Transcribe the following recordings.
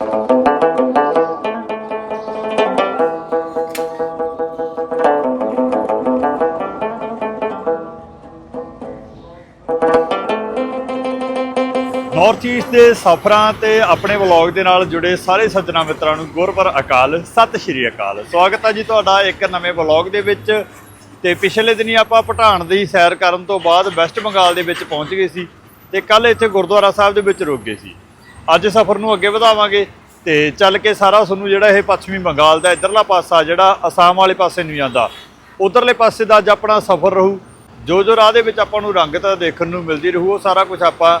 North East ਦੇ ਸਫ਼ਰਾਂ ਤੇ ਆਪਣੇ ਵਲੌਗ ਦੇ ਨਾਲ ਜੁੜੇ ਸਾਰੇ ਸੱਜਣਾ ਮਿੱਤਰਾਂ ਨੂੰ ਗੁਰਪੁਰ ਅਕਾਲ, ਸਤਿ ਸ਼੍ਰੀ ਅਕਾਲ। ਸਵਾਗਤ ਹੈ ਜੀ ਤੁਹਾਡਾ ਇੱਕ ਨਵੇਂ ਵਲੌਗ ਦੇ ਵਿੱਚ। ਤੇ ਪਿਛਲੇ ਦਿਨੀ ਆਪਾਂ ਪਠਾਨ ਦੀ ਸੈਰ ਕਰਨ ਤੋਂ ਬਾਅਦ ਵੈਸਟ ਬੰਗਾਲ ਦੇ ਵਿੱਚ ਪਹੁੰਚ ਗਏ ਸੀ ਤੇ ਕੱਲ ਇੱਥੇ ਗੁਰਦੁਆਰਾ ਸਾਹਿਬ ਦੇ ਵਿੱਚ ਰੁਕ ਗਏ ਸੀ। ਅੱਜ ਸਫ਼ਰ ਨੂੰ ਅੱਗੇ ਵਧਾਵਾਂਗੇ ਤੇ ਚੱਲ ਕੇ ਸਾਰਾ ਤੁਹਾਨੂੰ ਜਿਹੜਾ ਇਹ ਪੱਛਮੀ ਬੰਗਾਲ ਦਾ ਇਧਰਲਾ ਪਾਸਾ ਜਿਹੜਾ ਅਸਾਮ ਵਾਲੇ ਪਾਸੇ ਨੂੰ ਜਾਂਦਾ, ਉਧਰਲੇ ਪਾਸੇ ਦਾ ਅੱਜ ਆਪਣਾ ਸਫ਼ਰ ਰਹੂ। ਜੋ ਜੋ ਰਾਹ ਦੇ ਵਿੱਚ ਆਪਾਂ ਨੂੰ ਰੰਗਤਾ ਦੇਖਣ ਨੂੰ ਮਿਲਦੀ ਰਹੂ, ਉਹ ਸਾਰਾ ਕੁਝ ਆਪਾਂ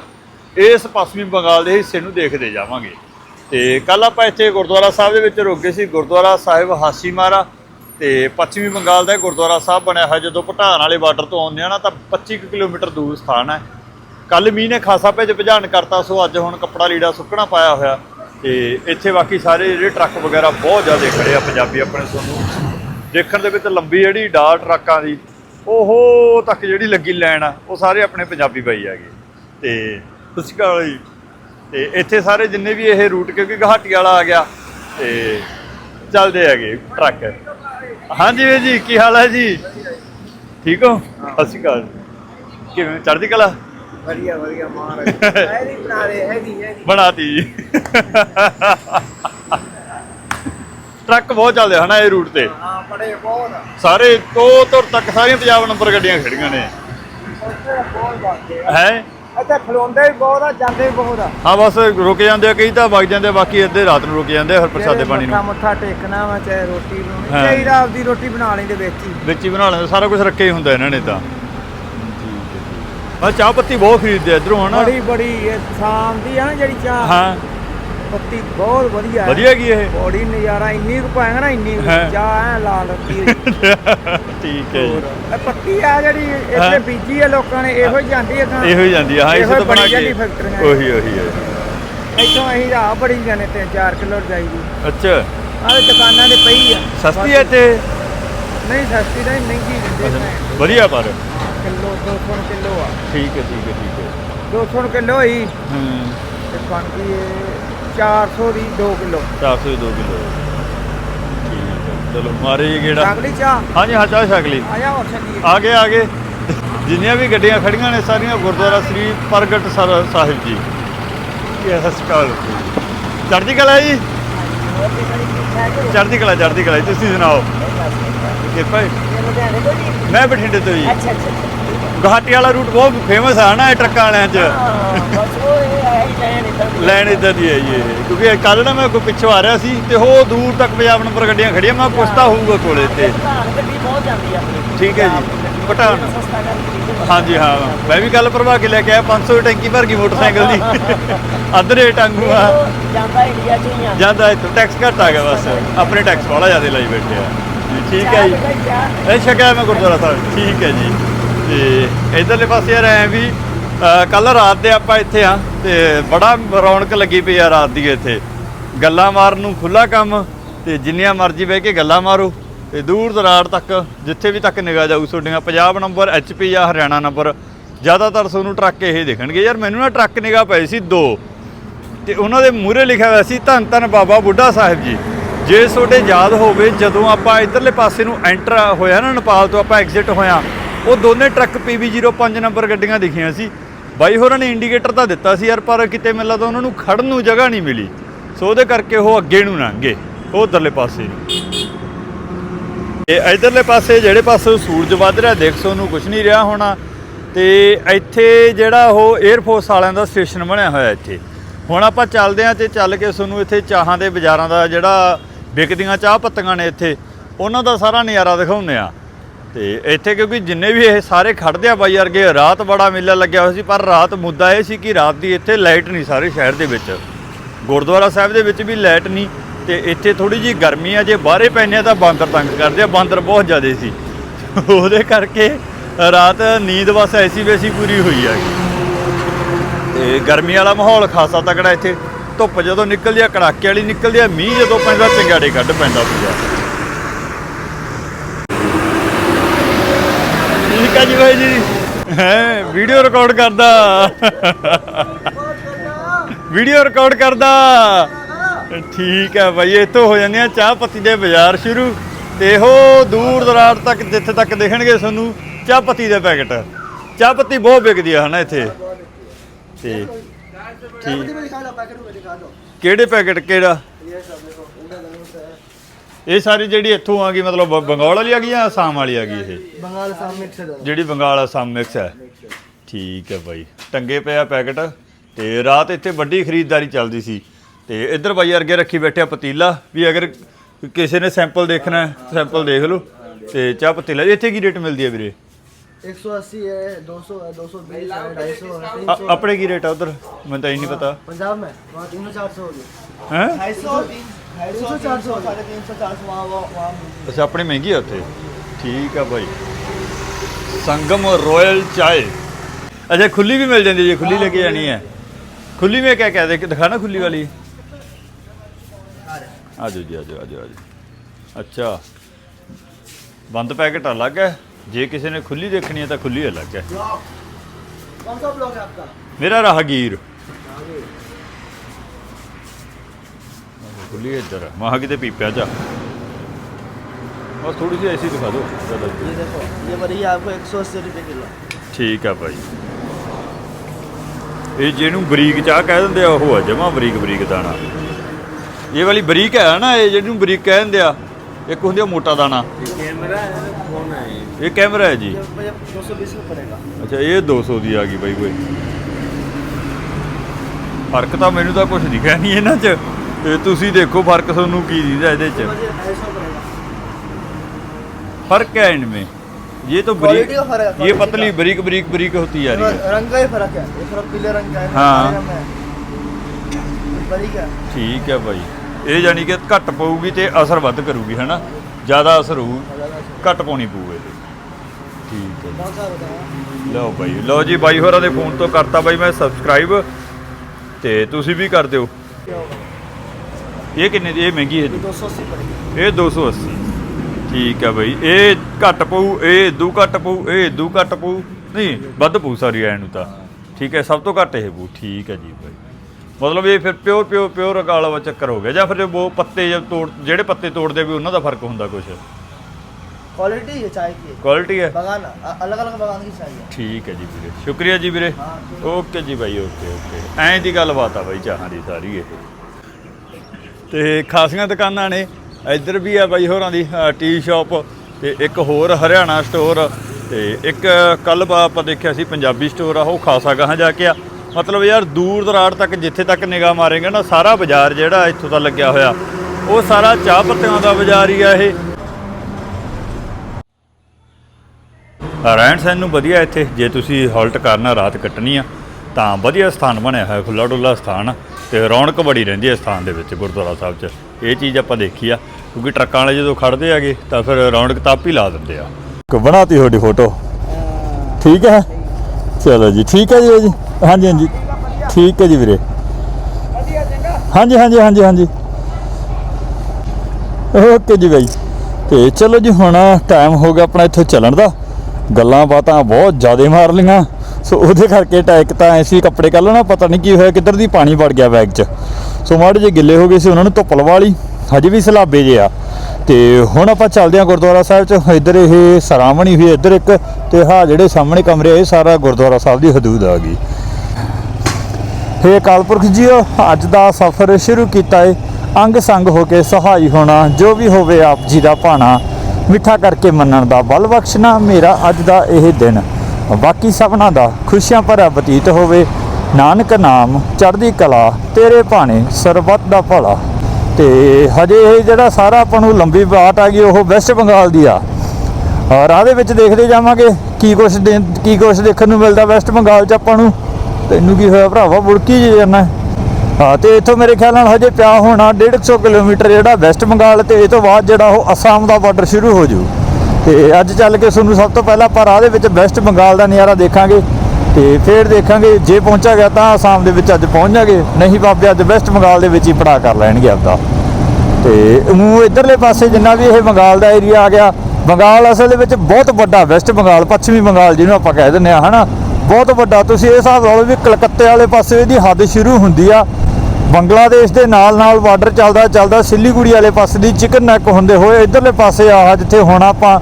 ਇਸ ਪੱਛਮੀ ਬੰਗਾਲ ਦੇ ਹਿੱਸੇ ਨੂੰ ਦੇਖਦੇ ਜਾਵਾਂਗੇ। ਤੇ ਕੱਲ ਆਪਾਂ ਇੱਥੇ ਗੁਰਦੁਆਰਾ ਸਾਹਿਬ ਦੇ ਵਿੱਚ ਰੁਕ ਗਏ ਸੀ, ਗੁਰਦੁਆਰਾ ਸਾਹਿਬ ਹਾਸੀ ਮਾਰਾ। ਤੇ ਪੱਛਮੀ ਬੰਗਾਲ ਦਾ ਗੁਰਦੁਆਰਾ ਸਾਹਿਬ ਬਣਿਆ ਹੋਇਆ, ਜਦੋਂ ਭੂਟਾਨ ਵਾਲੇ ਬਾਰਡਰ ਤੋਂ ਆਉਂਦੇ ਆ ਨਾ, ਤਾਂ 25 ਕੁ ਕਿਲੋਮੀਟਰ ਦੂਰ ਸਥਾਨ ਹੈ। ਕੱਲ ਮੀਂਹ ਨੇ ਖਾਸਾ ਭੇਜ ਭਜਾਨ ਕਰਤਾ ਸੋ ਅੱਜ ਹੁਣ ਕੱਪੜਾ ਲੀੜਾ ਸੁੱਕਣਾ ਪਾਇਆ ਹੋਇਆ ਤੇ ਇੱਥੇ ਬਾਕੀ ਸਾਰੇ ਜਿਹੜੇ ਟਰੱਕ ਵਗੈਰਾ ਬਹੁਤ ਜ਼ਿਆਦਾ ਖੜੇ ਆ ਪੰਜਾਬੀ ਆਪਣੇ ਤੁਹਾਨੂੰ ਦੇਖਣ ਦੇ ਵਿੱਚ ਲੰਬੀ ਜਿਹੜੀ ਡਾਰ ਟਰੱਕਾਂ ਦੀ ਓਹੋ ਤੱਕ ਜਿਹੜੀ ਲੱਗੀ ਲਾਈਨ ਆ ਉਹ ਸਾਰੇ ਆਪਣੇ ਪੰਜਾਬੀ ਬਾਈ ਹੈਗੇ। ਤੇ ਤੁਸੀਂ ਕਹੋ ਜੀ ਤੇ ਇੱਥੇ ਸਾਰੇ ਜਿੰਨੇ ਵੀ ਇਹ ਰੂਟ ਕਿਉਂਕਿ ਗੁਹਾਟੀ ਵਾਲਾ ਆ ਗਿਆ ਤੇ ਚੱਲਦੇ ਹੈਗੇ ਟਰੱਕ। ਹਾਂਜੀ ਜੀ ਕੀ ਹਾਲ ਹੈ ਜੀ? ਠੀਕ ਹੋ। ਸਤਿ ਸ਼੍ਰੀ ਅਕਾਲ। ਕਿਵੇਂ ਚੜ੍ਹਦੀ ਕਲਾ? ਵਧੀਆ ਵਧੀਆ ਮਹਾਰਾਜ ਬਣਾ ਬਣਾਤੀ ਜੀ। ਟਰੱਕ ਬਹੁਤ ਚੱਲਦੇ ਹਨ ਇਹ ਰੂਟ ਤੇ? ਹਾਂ ਬੜੇ ਬਹੁਤ। ਸਾਰੇ ਤੋਂ ਤੁਰ ਤੱਕ ਸਾਰੀਆਂ ਪੰਜਾਬ ਨੰਬਰ ਗੱਡੀਆਂ ਖੜੀਆਂ ਨੇ। ਉੱਥੇ ਬਹੁਤ ਬਾਕੀ ਆ। ਹੈ? ਇੱਥੇ ਖਲੋਂਦੇ ਵੀ ਬਹੁਤ ਆ ਜਾਂਦੇ ਵੀ ਬਹੁਤ ਆ। ਹਾਂ ਬਸ ਰੁਕ ਜਾਂਦੇ ਆ ਕਈ ਤਾਂ ਵਗ ਜਾਂਦੇ ਆ, ਬਾਕੀ ਅੱਧੇ ਰਾਤ ਨੂੰ ਰੁਕ ਜਾਂਦੇ ਆ ਫਿਰ ਪ੍ਰਸਾਦੇ ਪਾਣੀ ਨੂੰ। ਮੁੱਠਾ ਟੇਕਣਾ ਵਾ ਚਾਹੇ ਰੋਟੀ ਬਣਾਉਣੀ ਹਾਂ। ਚਾਹੀ ਰਾਤ ਦੀ ਰੋਟੀ ਬਣਾ ਲੈਂਦੇ ਵਿੱਚ ਹੀ। ਵਿੱਚ ਹੀ ਬਣਾ ਲੈਂਦੇ ਸਾਰਾ ਕੁਝ ਰੱਖਿਆ ਹੀ ਹੁੰਦਾ ਇਹਨਾਂ ਨੇ ਤਾਂ। ਬਸ ਚਾਹ ਪੱਤੀ ਬਹੁਤ ਖਰੀਦਦੇ ਇਧਰੋਂ ਹਨਾ। ਬੜੀ ਬੜੀ ਇਹ ਸ਼ਾਮ ਦੀ ਆ ਨਾ ਜਿਹੜੀ ਚਾਹ। ਹਾਂ। ਪੱਤੀ ਬਹੁਤ ਵਧੀਆ ਹੈ। ਵਧੀਆ ਕੀ ਇਹ? ਬੜੀ ਨਜ਼ਾਰਾ ਇੰਨੀ ਕੁ ਪਾਏਗਾ ਨਾ ਇੰਨੀ ਕੁ ਹਾਂ। ਚਾਹ ਐ ਲਾਲ ਹੋਈ। ਠੀਕ ਹੈ ਜੀ। ਇਹ ਪੱਤੀ ਆ ਜਿਹੜੀ ਹਾਂ। ਇੱਥੇ ਬੀਜੀ ਆ ਲੋਕਾਂ ਨੇ ਇਹੋ ਹੀ ਜਾਂਦੀ ਹੈ ਤਾਂ ਇਹੋ ਹੀ ਜਾਂਦੀ ਆ। ਹਾਂ ਇਹੋ ਇਸੇ ਤੋਂ ਬਣਾ ਬਣੀ ਕੇ ਫੈਕਟਰੀਆਂ। ਉਹੀ ਉਹੀ ਹੈ ਇੱਥੋਂ ਅਸੀਂ ਰਾਹ ਬੜੀ ਜਾਂਦੇ ਤੇ 4 ਕਿਲੋ ਜਾਈਦੀ ਅੱਛਾ। ਆਹ ਦੁਕਾਨਾਂ ਦੇ ਪਈ ਆ। ਸਸਤੀ ਹੈ ਤੇ ਨਹੀਂ ਸਸਤੀ ਨਹੀਂ ਮਹਿੰਗੀ ਦਿੰਦੇ ਨੇ ਵਧੀਆ ਪਰ। ਕਿਲੋ 200 ਕਿਲੋ ਆ। ਠੀਕ ਹੈ ਠੀਕ ਹੈ ਠੀਕ ਹੈ। 200 ਕਿਲੋ ਹੀ। ਹੂੰ। ਤੇ ਬਣਦੀ ਏ 400 ਦੀ 2 ਕਿਲੋ। 402 ਕਿਲੋ। ਠੀਕ ਹੈ। ਚਲੋ ਮਾਰੇ ਜੀ ਗੇੜਾ। ਸਾਗਲੀ ਚਾਹ? ਹਾਂਜੀ ਹਾਂ ਚਾਹ ਛਕ ਲਈ। ਆਇਆ ਹੋਰ ਚੱਲੀਏ ਆ ਗਏ ਆ ਗਏ। ਜਿੰਨੀਆਂ ਵੀ ਗੱਡੀਆਂ ਖੜੀਆਂ ਨੇ ਸਾਰੀਆਂ ਗੁਰਦੁਆਰਾ ਸ੍ਰੀ ਪ੍ਰਗਟ ਸਰ ਸਾਹਿਬ ਜੀ। ਇਹ ਅਕਾਲ ਚੜ੍ਹਦੀ ਕਲਾ ਜੀ? ਚੜ੍ਹਦੀ ਕਲਾ ਚੜ੍ਹਦੀ ਕਲਾ ਜੀ, ਤੁਸੀਂ ਸੁਣਾਓ। ਕਿਰਪਾ ਜੀ। ਮੈਂ ਬਠਿੰਡੇ ਤੋਂ ਜੀ। ਅੱਛਾ ਅੱਛਾ। ਗੁਹਾਟੀ ਵਾਲਾ ਰੂਟ ਬਹੁਤ ਫੇਮਸ ਆ ਨਾ ਇਹ ਟਰੱਕਾਂ ਵਾਲਿਆਂ 'ਚ। ਬਸ ਉਹ ਇਹ ਆਈ ਲੈਣ ਇੱਧਰ ਲਾਈਨ ਇਦਾਂ ਦੀ ਹੈ ਜੀ ਇਹ। ਕਿਉਂਕਿ ਕੱਲ ਨਾ ਮੈਂ ਕੋਈ ਪਿੱਛੋਂ ਆ ਰਿਹਾ ਸੀ ਤੇ ਉਹ ਦੂਰ ਤੱਕ ਪੰਜਾਬ ਨੰਬਰ ਗੱਡੀਆਂ ਖੜੀਆਂ ਮੈਂ ਕਿਹਾ ਕੁਛ ਹੋਊਗਾ ਕੋਲੇ ਤੇ। ਧਾਨ ਗੱਡੀ ਬਹੁਤ ਜਾਂਦੀ ਆ ਆਪਣੀ ਠੀਕ ਹੈ ਜੀ। ਪਟਾਨ ਸਸਤਾ ਕਰਕੇ ਹਾਂਜੀ ਹਾਂ। ਮੈਂ ਵੀ ਕੱਲ ਭਰਵਾ ਕੇ ਲੈ ਕੇ ਆਇਆ 500 ਦੀ ਟੈਂਕੀ ਭਰ ਗਈ ਮੋਟਰਸਾਈਕਲ ਦੀ। ਅੱਧ ਰੇਟ ਵਾਂਗੂ ਆ। ਜਾਂਦਾ ਇੰਡੀਆ ਚ ਹੀ ਆ ਜਾਂਦਾ ਇੱਥੇ ਟੈਕਸ ਘੱਟ ਆ ਗਿਆ ਬਸ। ਆਪਣੇ ਟੈਕਸ ਵਾਲਾ ਜ਼ਿਆਦਾ ਲਾਈ ਬੈਠੇ ਆ। ਜੀ, ਠੀਕ ਹੈ ਜੀ। ਇਹ ਛਕਿਆ ਮੈਂ ਗੁਰਦੁਆਰਾ ਸਾਹਿਬ। ਠੀਕ ਹੈ ਜੀ। ਤੇ ਇਧਰਲੇ ਪਾਸੇ ਯਾਰ ਐ ਵੀ ਕੱਲ ਰਾਤ ਦੇ ਆਪਾਂ ਇੱਥੇ ਆ ਤੇ ਬੜਾ ਰੌਣਕ ਲੱਗੀ ਪਈ ਆ ਰਾਤ ਦੀ ਇੱਥੇ। ਗੱਲਾਂ ਮਾਰਨ ਨੂੰ ਖੁੱਲਾ ਕੰਮ ਤੇ ਜਿੰਨੀਆਂ ਮਰਜ਼ੀ ਬਹਿ ਕੇ ਗੱਲਾਂ ਮਾਰੋ ਤੇ ਦੂਰ ਦਰਾੜ ਤੱਕ ਜਿੱਥੇ ਵੀ ਤੱਕ ਨਿਗਾਹ ਜਾਊ, ਤੁਹਾਡੀਆਂ ਪੰਜਾਬ ਨੰਬਰ ਐਚਪੀ ਜਾਂ ਹਰਿਆਣਾ ਨੰਬਰ, ਜ਼ਿਆਦਾਤਰ ਤੁਹਾਨੂੰ ਟਰੱਕ ਇਹ ਦੇਖਣਗੇ। ਯਾਰ ਮੈਨੂੰ ਨਾ ਟਰੱਕ ਨਿਗਾਹ ਪਏ ਸੀ ਦੋ ਤੇ ਉਹਨਾਂ ਦੇ ਮੂਹਰੇ ਲਿਖਿਆ ਹੋਇਆ ਸੀ ਧੰਨ ਧੰਨ ਬਾਬਾ ਬੁੱਢਾ ਸਾਹਿਬ ਜੀ। ਜੇ ਤੁਹਾਡੇ ਯਾਦ ਹੋਵੇ, ਜਦੋਂ ਆਪਾਂ ਇਧਰਲੇ ਪਾਸੇ ਨੂੰ ਐਂਟਰ ਹੋਇਆ ਨਾ ਨੇਪਾਲ ਤੋਂ ਆਪਾਂ ਐਗਜ਼ਿਟ ਹੋਇਆ ਉਹ ਦੋਨੇ ਟਰੱਕ PB05 ਨੰਬਰ ਗੱਡੀਆਂ ਦਿਖੀਆਂ ਸੀ। ਬਾਈ ਹੋਰਾਂ ਨੇ ਇੰਡੀਕੇਟਰ ਤਾਂ ਦਿੱਤਾ ਸੀ ਯਾਰ, ਪਰ ਕਿਤੇ ਮੈਨੂੰ ਲੱਗਦਾ ਉਹਨਾਂ ਨੂੰ ਖੜਨ ਨੂੰ ਜਗ੍ਹਾ ਨਹੀਂ ਮਿਲੀ। ਸੋ ਉਹਦੇ ਕਰਕੇ ਉਹ ਅੱਗੇ ਨੂੰ ਲੰਘੇ ਉਹ ਉਧਰਲੇ ਪਾਸੇ। ਨੂੰ ਇਹ ਇਧਰਲੇ ਪਾਸੇ ਜਿਹੜੇ ਪਾਸੇ ਸੂਰਜ ਵੱਧ ਰਿਹਾ, ਦੇਖ ਸੋ ਨੂੰ ਕੁਝ ਨਹੀਂ ਰਿਹਾ ਹੋਣਾ। ਤੇ ਇੱਥੇ ਜਿਹੜਾ ਉਹ 에ਅਰਫੋਰਸ ਵਾਲਿਆਂ ਦਾ ਸਟੇਸ਼ਨ ਬਣਿਆ ਹੋਇਆ ਇੱਥੇ। ਹੁਣ ਆਪਾਂ ਚੱਲਦੇ ਆਂ ਤੇ ਚੱਲ ਕੇ ਤੁਹਾਨੂੰ ਇੱਥੇ ਚਾਹਾਂ ਦੇ ਬਾਜ਼ਾਰਾਂ ਦਾ ਜਿਹੜਾ ਵਿਕਦੀਆਂ ਚਾਹ ਪੱਤੀਆਂ ਨੇ ਇੱਥੇ, ਉਹਨਾਂ ਦਾ ਸਾਰਾ ਨਜ਼ਾਰਾ ਦਿਖਾਉਂਦੇ ਆ ਤੇ ਇੱਥੇ ਕਿਉਂਕਿ ਜਿੰਨੇ ਵੀ ਇਹ ਸਾਰੇ ਖੜਦੇ ਆ ਬਾਈ ਵਰਗੇ, ਰਾਤ ਬੜਾ ਮੇਲਾ ਲੱਗਿਆ ਹੋਇਆ ਸੀ, ਪਰ ਰਾਤ ਮੁੱਦਾ ਇਹ ਸੀ ਕਿ ਰਾਤ ਦੀ ਇੱਥੇ ਲਾਈਟ ਨਹੀਂ ਸਾਰੇ ਸ਼ਹਿਰ ਦੇ ਵਿੱਚ। ਗੁਰਦੁਆਰਾ ਸਾਹਿਬ ਦੇ ਵਿੱਚ ਵੀ ਲਾਈਟ ਨਹੀਂ ਤੇ ਇੱਥੇ ਥੋੜੀ ਜੀ ਗਰਮੀ ਆ, ਜੇ ਬਾਹਰੇ ਪੈਨੇ ਆ ਤਾਂ ਬਾਂਦਰ ਤੰਗ ਕਰਦੇ ਆ, ਬਾਂਦਰ ਬਹੁਤ ਜ਼ਿਆਦੇ ਸੀ। ਉਹਦੇ ਕਰਕੇ ਰਾਤ ਨੀਂਦ ਬਸ ਐਸੀ ਵੈਸੀ ਪੂਰੀ ਹੋਈ ਆ। ਤੇ ਗਰਮੀ ਵਾਲਾ ਮਾਹੌਲ ਖਾਸਾ ਤਕੜਾ ਇੱਥੇ। ਧੁੱਪ ਜਦੋਂ ਨਿਕਲਦੀ ਆ, ਕੜਾਕੇ ਵਾਲੀ ਨਿਕਲਦੀ ਆ, ਮੀਂਹ ਜਦੋਂ ਪੈਂਦਾ ਚੰਗਾੜੇ ਕੱਢ ਪੈਂਦਾ ਪੂਰਾ। ਠੀਕ ਜੀ ਬਾਈ ਜੀ। ਹੈ ਵੀਡੀਓ ਰਿਕਾਰਡ ਕਰਦਾ। ਵੀਡੀਓ ਰਿਕਾਰਡ ਕਰਦਾ। ਠੀਕ ਹੈ ਬਾਈ ਇੱਥੋਂ ਹੋ ਜਾਂਦੇ ਆ ਚਾਹ ਪੱਤੀ ਦੇ ਬਾਜ਼ਾਰ ਸ਼ੁਰੂ। ਤੇ ਇਹੋ ਦੂਰ ਦਰਾਰ ਤੱਕ ਜਿੱਥੇ ਤੱਕ ਦੇਖਣਗੇ ਤੁਹਾਨੂੰ ਚਾਹ ਪੱਤੀ ਦੇ ਪੈਕਟ। ਚਾਹ ਪੱਤੀ ਬਹੁਤ ਵਿਕਦੀ ਆ ਹਨਾ ਇੱਥੇ? ਤੇ ਕਿਹੜੇ ਪੈਕਟ ਕਿਹੜਾ? ਇਹ ਸਾਰੀ ਜਿਹੜੀ ਇੱਥੋਂ ਆ ਗਈ ਮਤਲਬ ਬ- ਬੰਗਾਲ ਵਾਲੀ ਆ ਗਈ ਜਾਂ ਆਸਾਮ ਵਾਲੀ ਆ ਗਈ ਇਹ बंगाल सामने मिक्स है दोनों ਜਿਹੜੀ ਬੰਗਾਲ ਆਸਾਮ ਮਿਕਸ ਹੈ ਠੀਕ ਹੈ ਬਾਈ ਟੰਗੇ ਪਿਆ ਪੈਕਟ ਤੇ ਰਾਤ ਇੱਥੇ ਵੱਡੀ ਖਰੀਦਦਾਰੀ ਚੱਲਦੀ ਸੀ ਤੇ ਇੱਧਰ ਬਾਈ ਅਰਗੇ ਰੱਖੀ ਬੈਠਿਆ ਪਤੀਲਾ ਵੀ ਅਗਰ ਕਿਸੇ ਨੇ ਸੈਂਪਲ ਦੇਖਣਾ ਹੈ ਸੈਂਪਲ ਦੇਖ ਲਓ ਤੇ ਚਾਹ ਪਤੀਲਾ ਇੱਥੇ ਕੀ ਰੇਟ ਮਿਲਦੀ ਹੈ ਵੀਰੇ एक सौ अस्सी है दो सौ है दो सौ बीस है ढाई सौ है तीन ਆ- सौ ਆਪਣੇ ਕੀ ਰੇਟ ਆ ਉਧਰ ਮੈਨੂੰ ਤਾਂ ਇਹ ਨਹੀਂ ਪਤਾ पंजाब में वहाँ तीन सौ चार सौ होगी ਹੈ ढाई सौ 300 ਅੱਛਾ ਆਪਣੀ ਮਹਿੰਗੀ ਆ ਉੱਥੇ? ਠੀਕ ਆ ਭਾਈ ਸੰਗਮ ਰਾਇਲ ਚਾਏ ਅੱਛਾ ਖੁੱਲੀ ਵੀ ਮਿਲ ਜਾਂਦੀ ਹੈ ਜੀ ਖੁੱਲੀ ਲੈ ਕੇ ਜਾਣੀ ਹੈ। ਖੁੱਲੀ ਵਿੱਚ ਕਿਆ ਕਹਦੇ ਦਿਖਾਣਾ ਖੁੱਲੀ ਵਾਲੀ। ਆ ਜਾਓ ਜੀ ਆ ਜਾਓ ਆ ਜਾਓ ਅੱਛਾ। ਬੰਦ ਪੈਕੇਟ ਅਲੱਗ ਹੈ। ਜੇ ਕਿਸੇ ਨੇ ਖੁੱਲੀ ਦੇਖਣੀ ਹੈ ਤਾਂ ਖੁੱਲੀ ਅਲੱਗ ਹੈ। ਮੇਰਾ ਰਾਹਗੀਰ। ਖੁੱਲੀ ਇੱਧਰ ਹੈ ਮਾਹ ਕਿਤੇ ਪੀਪਿਆ ਜਾ ਬਸ ਥੋੜੀ ਜਿਹੀ ਐਸੀ ਦਿਖਾ ਦਿਓ ਜ਼ਿਆਦਾ ये देखो ये बढ़िया आपको एक सौ अस्सी रुपये किलो ਠੀਕ ਆ ਭਾਈ ਇਹ ਜਿਹਨੂੰ ਬਰੀਕ ਚਾਹ ਕਹਿ ਦਿੰਦੇ ਆ ਉਹ ਆ ਜਮਾ ਬਰੀਕ ਬਰੀਕ ਦਾਣਾ ਇਹ ਵਾਲੀ ਬਰੀਕ ਹੈ ਨਾ ਇਹ ਜਿਹਨੂੰ ਬਰੀਕ ਕਹਿ ਦਿੰਦੇ ਆ ਇੱਕ ਹੁੰਦੀ ਆ ਮੋਟਾ ਦਾਣਾ कैमरा है फोन है ਇਹ ਕੈਮਰਾ ਹੈ ਜੀ भैया दो सौ बीस में पड़ेगा ਅੱਛਾ ਇਹ 200 ਦੀ ਆ ਗਈ ਬਾਈ ਕੋਈ ਫਰਕ ਤਾਂ ਮੈਨੂੰ ਤਾਂ ਕੁਝ ਦਿਖਿਆ ਨਹੀਂ ਇਹਨਾਂ 'ਚ ਤੇ ਤੁਸੀਂ ਦੇਖੋ ਫਰਕ ਤੁਹਾਨੂੰ ਕੀ ਦਿਖਦਾ ਇਹਦੇ 'ਚ मुझे ढाई सौ पड़ेगा फर्क क्या है इनमें ये तो Quality बरीक का फर्क है, ये quality पतली का। बरीक बरीक बरीक होती जा रही है रंग का ही फर्क है ये थोड़ा पीले रंग का है हाँ। हरे रंग में है। बड़ी का ਠੀਕ ਹੈ ਬਾਈ ਇਹ ਜਾਨੀ ਕਿ ਘੱਟ ਪਊਗੀ ਤੇ ਅਸਰ ਵੱਧ ਕਰੂਗੀ ਹੈਨਾ ਜ਼ਿਆਦਾ ਅਸਰ ਹੋਊ ਘੱਟ ਪਾਉਣੀ ਪਊ ਇਹ ਠੀਕ ਹੈ कौन सा बताया ਲਓ ਬਾਈ ਲਓ ਜੀ ਬਾਈ ਹੋਰਾਂ ਦੇ ਫੋਨ ਤੋਂ ਕਰਤਾ ਬਾਈ ਮੈਂ ਸਬਸਕ੍ਰਾਈਬ ਤੇ ਤੁਸੀਂ ਵੀ ਕਰ ਦਿਓ क्या होगा ਇਹ ਕਿੰਨੇ ਦੀ ਇਹ ਮਹਿੰਗੀ ਹੈ ਜੀ दो सौ अस्सी पड़ेगी ਇਹ 280 ਠੀਕ ਹੈ ਬਾਈ ਇਹ ਘੱਟ ਪਊ ਇਹ ਦੂ ਘੱਟ ਪਊ ਇਹ ਦੂ ਘੱਟ ਪਊ ਨਹੀਂ ਵੱਧ ਪਊ ਸਾਰੀ ਐ ਨੂੰ ਤਾਂ ਠੀਕ ਹੈ ਸਭ ਤੋਂ ਘੱਟ ਇਹ ਪਊ ਠੀਕ ਹੈ ਜੀ ਬਾਈ ਮਤਲਬ ਇਹ ਫਿਰ ਪਿਓਰ ਪਿਓਰ ਪਿਓਰ ਕਾਲਾ ਵਾ ਚੱਕਰ ਹੋ ਗਿਆ ਜਾਂ ਫਿਰ ਉਹ ਪੱਤੇ ਜਦ ਤੋੜ ਜਿਹੜੇ ਪੱਤੇ ਤੋੜਦੇ ਵੀ ਉਹਨਾਂ ਦਾ ਫਰਕ ਹੁੰਦਾ ਕੁਝ क्वालिटी है चाय की ਕੁਆਲਿਟੀ ਹੈ बगान अलग अलग बगान की चाहिए ਠੀਕ ਹੈ ਜੀ ਵੀਰੇ ਸ਼ੁਕਰੀਆ ਜੀ ਵੀਰੇ हाँ ਓਕੇ ਜੀ ਬਾਈ ਓਕੇ ਓਕੇ ਐਂ ਦੀ ਗੱਲਬਾਤ ਆ ਬਾਈ ਚਾਹਾਂ ਦੀ ਸਾਰੀ ਇਹ ਤੇ ਖਾਸੀਆਂ ਦੁਕਾਨਾਂ ਨੇ। ਇੱਧਰ ਵੀ ਆ ਬਾਈ ਹੋਰਾਂ ਦੀ ਟੀ ਸ਼ਾਪ ਤੇ ਇੱਕ ਹੋਰ ਹਰਿਆਣਾ ਸਟੋਰ ਤੇ ਇੱਕ ਕੱਲ ਆਪਾਂ ਦੇਖਿਆ ਸੀ ਪੰਜਾਬੀ ਸਟੋਰ ਆ, ਉਹ ਖਾਸਾ ਗਾਹਾਂ ਜਾ ਕੇ ਆ। ਮਤਲਬ ਯਾਰ ਦੂਰ ਦਰਾੜ ਤੱਕ ਜਿੱਥੇ ਤੱਕ ਨਿਗਾਹ ਮਾਰੇਗਾ ਨਾ, ਸਾਰਾ ਬਾਜ਼ਾਰ ਜਿਹੜਾ ਇੱਥੋਂ ਦਾ ਲੱਗਿਆ ਹੋਇਆ। ਉਹ ਸਾਰਾ ਚਾਹ ਪੱਤਿਆਂ ਦਾ ਬਾਜ਼ਾਰ ਹੀ ਆ ਇਹ। ਰਹਿਣ ਸਹਿਣ ਨੂੰ ਵਧੀਆ ਇੱਥੇ, ਜੇ ਤੁਸੀਂ ਹਾਲਟ ਕਰਨਾ, ਰਾਤ ਕੱਟਣੀ ਆ। ਤਾਂ ਵਧੀਆ ਸਥਾਨ ਬਣਿਆ ਹੋਇਆ ਖੁੱਲਾ ਡੁੱਲਾ ਸਥਾਨ ਆ ਤੇ ਰੌਣਕ ਬੜੀ ਰਹਿੰਦੀ ਹੈ ਸਥਾਨ ਦੇ ਵਿੱਚ, ਗੁਰਦੁਆਰਾ ਸਾਹਿਬ 'ਚ। ਇਹ ਚੀਜ਼ ਆਪਾਂ ਦੇਖੀ ਆ, ਕਿਉਂਕਿ ਟਰੱਕਾਂ ਵਾਲੇ ਜਦੋਂ ਖੜਦੇ ਆਗੇ ਤਾਂ ਫਿਰ ਰੌਣਕ ਤਾਪ ਹੀ ਲਾ ਦਿੰਦੇ ਆ। ਬਣਾਤੀ ਤੁਹਾਡੀ ਫੋਟੋ। ਠੀਕ ਹੈ? ਚਲੋ ਜੀ, ਠੀਕ ਹੈ ਜੀ ਜੀ। ਹਾਂਜੀ ਹਾਂਜੀ। ਠੀਕ ਹੈ ਜੀ ਵੀਰੇ। ਹਾਂਜੀ ਹਾਂਜੀ ਹਾਂਜੀ ਹਾਂਜੀ। ਓਕੇ ਜੀ ਬਾਈ। ਤੇ ਚਲੋ ਜੀ, ਹੁਣ ਟਾਈਮ ਹੋ ਗਿਆ ਆਪਣਾ ਇੱਥੋਂ ਚੱਲਣ ਦਾ। ਗੱਲਾਂ ਬਾਤਾਂ ਬਹੁਤ ਜ਼ਿਆਦਾ ਮਾਰ ਲੀਆਂ ਸੋ ਉਹਦੇ ਕਰਕੇ ਟੈਕ ਤਾਂ ਐਸੀ ਕੱਪੜੇ ਕੱਲ ਨਾ ਪਤਾ ਨਹੀਂ ਕੀ ਹੋਇਆ ਕਿੱਧਰ ਦੀ ਪਾਣੀ ਵੜ ਗਿਆ ਬੈਗ 'ਚ। ਸੋ ਮਾੜੇ ਜੇ ਗਿੱਲੇ ਹੋ ਗਏ ਸੀ ਉਹਨਾਂ ਨੂੰ ਧੁੱਪ ਲਵਾ ਲਈ। ਹਜੇ ਵੀ ਸਲਾਬੇ ਜੇ ਆ। ਤੇ ਹੁਣ ਆਪਾਂ ਚੱਲਦੇ ਹਾਂ ਗੁਰਦੁਆਰਾ ਸਾਹਿਬ 'ਚ। ਇੱਧਰ ਇਹ ਸਰਾਵਣੀ ਹੋਈ ਇੱਧਰ ਇੱਕ ਤੇ ਹਾਂ ਜਿਹੜੇ ਸਾਹਮਣੇ ਕਮਰੇ ਆ, ਇਹ ਸਾਰਾ ਗੁਰਦੁਆਰਾ ਸਾਹਿਬ ਦੀ ਹਦੂਦ ਆ ਗਈ। ਹੇ ਅਕਾਲ ਪੁਰਖ ਜੀਓ ਅੱਜ ਦਾ ਸਫ਼ਰ ਸ਼ੁਰੂ ਕੀਤਾ ਏ। ਅੰਗ ਸੰਗ ਹੋ ਕੇ ਸਹਾਈ ਹੋਣਾ ਜੋ ਵੀ ਹੋਵੇ ਆਪ ਜੀ ਦਾ ਭਾਣਾ। ਮਿੱਠਾ ਕਰਕੇ ਮੰਨਣ ਦਾ ਬਲ ਬਖਸ਼ਣਾ ਮੇਰਾ ਅੱਜ ਦਾ ਇਹ ਦਿਨ। ਬਾਕੀ ਸਭਨਾਂ ਦਾ ਖੁਸ਼ੀਆਂ ਭਰਿਆ ਬਤੀਤ ਹੋਵੇ। ਨਾਨਕ ਨਾਮ ਚੜ੍ਹਦੀ ਕਲਾ, ਤੇਰੇ ਭਾਣੇ ਸਰਬੱਤ ਦਾ ਭਲਾ। ਤੇ ਹਜੇ ਇਹ ਜਿਹੜਾ ਸਾਰਾ ਆਪਾਂ ਨੂੰ ਲੰਬੀ ਬਾਟ ਆ ਗਈ ਉਹ ਵੈਸਟ ਬੰਗਾਲ ਦੀ ਆ। ਰਾਹ ਦੇ ਵਿੱਚ ਦੇਖਦੇ ਜਾਵਾਂਗੇ, ਕੀ ਕੁਛ ਦੇ- ਕੀ ਕੁਛ ਦੇਖਣ ਨੂੰ ਮਿਲਦਾ ਵੈਸਟ ਬੰਗਾਲ 'ਚ ਆਪਾਂ ਨੂੰ। ਤੈਨੂੰ ਕੀ ਹੋਇਆ ਭਰਾਵਾ, ਬੁੜਕੀ ਜੇ ਜਾਣਾ ਹਾਂ ਤੇ ਇੱਥੋਂ ਮੇਰੇ ਖਿਆਲ ਨਾਲ ਹਜੇ ਪਿਆ ਹੋਣਾ 150 ਕਿਲੋਮੀਟਰ ਜਿਹੜਾ ਵੈਸਟ ਬੰਗਾਲ ਤੇ ਇਹ ਤੋਂ ਬਾਅਦ ਜਿਹੜਾ ਉਹ ਅਸਾਮ ਦਾ ਬਾਰਡਰ ਸ਼ੁਰੂ ਹੋ ਜੂ। ਤੇ ਅੱਜ ਚੱਲ ਕੇ ਤੁਹਾਨੂੰ ਸਭ ਤੋਂ ਪਹਿਲਾਂ ਆਪਾਂ ਰਾਹ ਦੇ ਵਿੱਚ ਵੈਸਟ ਬੰਗਾਲ ਦਾ ਨਜ਼ਾਰਾ ਦੇਖਾਂਗੇ ਤੇ ਫਿਰ ਦੇਖਾਂਗੇ ਜੇ ਪਹੁੰਚਾ ਗਿਆ ਤਾਂ ਅਸਾਮ ਦੇ ਵਿੱਚ ਅੱਜ ਪਹੁੰਚ ਜਾਗੇ, ਨਹੀਂ ਬਾਬੇ ਅੱਜ ਵੈਸਟ ਬੰਗਾਲ ਦੇ ਵਿੱਚ ਹੀ ਪੜਾ ਕਰ ਲੈਣਗੇ ਆਪਦਾ। ਤੇ ਉਹ ਇਧਰਲੇ ਪਾਸੇ ਜਿੰਨਾ ਵੀ ਇਹ ਬੰਗਾਲ ਦਾ ਏਰੀਆ ਆ ਗਿਆ, ਬੰਗਾਲ ਅਸਲ ਦੇ ਵਿੱਚ ਬਹੁਤ ਵੱਡਾ ਵੈਸਟ ਬੰਗਾਲ, ਪੱਛਮੀ ਬੰਗਾਲ ਜਿਹਨੂੰ ਆਪਾਂ ਕਹਿ ਦਿੰਦੇ ਆ ਹਨਾ? ਬਹੁਤ ਵੱਡਾ, ਤੁਸੀਂ ਇਹ ਹਿਸਾਬ ਲਾ ਲਓ ਵੀ ਕਲਕੱਤੇ ਵਾਲੇ ਪਾਸੇ ਇਹਦੀ ਹੱਦ ਸ਼ੁਰੂ ਹੁੰਦੀ ਆ ਬੰਗਲਾਦੇਸ਼ ਦੇ ਨਾਲ ਨਾਲ ਬਾਰਡਰ ਚੱਲਦਾ ਚੱਲਦਾ ਸਿੱਲੀਗੁੜੀ ਵਾਲੇ ਪਾਸੇ ਦੀ ਚਿਕਨ ਨੈਕ ਹੁੰਦੇ ਹੋਏ ਇਧਰਲੇ ਪਾਸੇ ਆਹ ਜਿੱਥੇ ਹੁਣ ਆਪਾਂ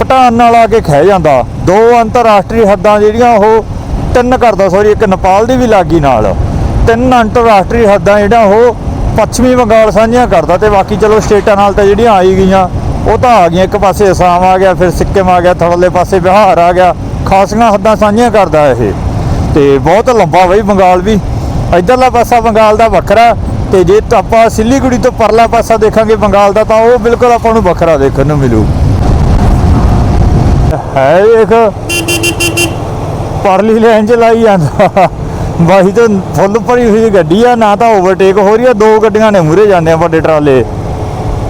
ਪਟਾਨ ਨਾਲ ਆ ਕੇ ਖਹਿ ਜਾਂਦਾ। ਦੋ ਅੰਤਰਰਾਸ਼ਟਰੀ ਹੱਦਾਂ ਜਿਹੜੀਆਂ ਉਹ ਤਿੰਨ ਕਰਦਾ ਸੌਰੀ ਇੱਕ ਨੇਪਾਲ ਦੀ ਵੀ ਲਾਗੀ ਨਾਲ। ਤਿੰਨ ਅੰਤਰਰਾਸ਼ਟਰੀ ਹੱਦਾਂ ਜਿਹੜੀਆਂ ਉਹ ਪੱਛਮੀ ਬੰਗਾਲ ਸਾਂਝੀਆਂ ਕਰਦਾ ਤੇ ਬਾਕੀ ਚਲੋ ਸਟੇਟਾਂ ਨਾਲ ਤਾਂ ਜਿਹੜੀਆਂ ਆਈ ਗਈਆਂ, ਉਹ ਤਾਂ ਆ ਗਈਆਂ। ਇੱਕ ਪਾਸੇ ਅਸਾਮ ਆ ਗਿਆ, ਫਿਰ ਸਿੱਕਮ ਆ ਗਿਆ ਥੜਲੇ ਪਾਸੇ ਬਿਹਾਰ ਆ ਗਿਆ। ਖਾਸੀਆਂ ਹੱਦਾਂ ਸਾਂਝੀਆਂ ਕਰਦਾ ਇਹ। ਤੇ ਬਹੁਤ ਲੰਬਾ ਬਈ ਬੰਗਾਲ ਵੀ। ਇਧਰਲਾ ਪਾਸਾ ਬੰਗਾਲ ਦਾ ਵੱਖਰਾ ਤੇ ਜੇ ਤਾਂ ਆਪਾਂ ਸਿੱਲੀਗੁੜੀ ਤੋਂ ਪਰਲਾ ਪਾਸਾ ਦੇਖਾਂਗੇ ਬੰਗਾਲ ਦਾ, ਤਾਂ ਉਹ ਬਿਲਕੁਲ ਆਪਾਂ ਨੂੰ ਵੱਖਰਾ ਦੇਖਣ ਨੂੰ ਮਿਲੂ। ਹੈ ਇੱਕ ਪਰਲੀ ਲਾਈਨ ਚ ਲਾਈ ਜਾਂਦਾ। ਬਾਈ ਤਾਂ ਫੁੱਲ ਭਰੀ ਹੋਈ ਗੱਡੀ ਆ, ਨਾ ਤਾਂ ਓਵਰਟੇਕ ਹੋ ਰਹੀ ਆ, ਦੋ ਗੱਡੀਆਂ ਨੇ ਮੂਰੇ ਜਾਂਦੇ ਆ ਵੱਡੇ ਟਰਾਲੇ।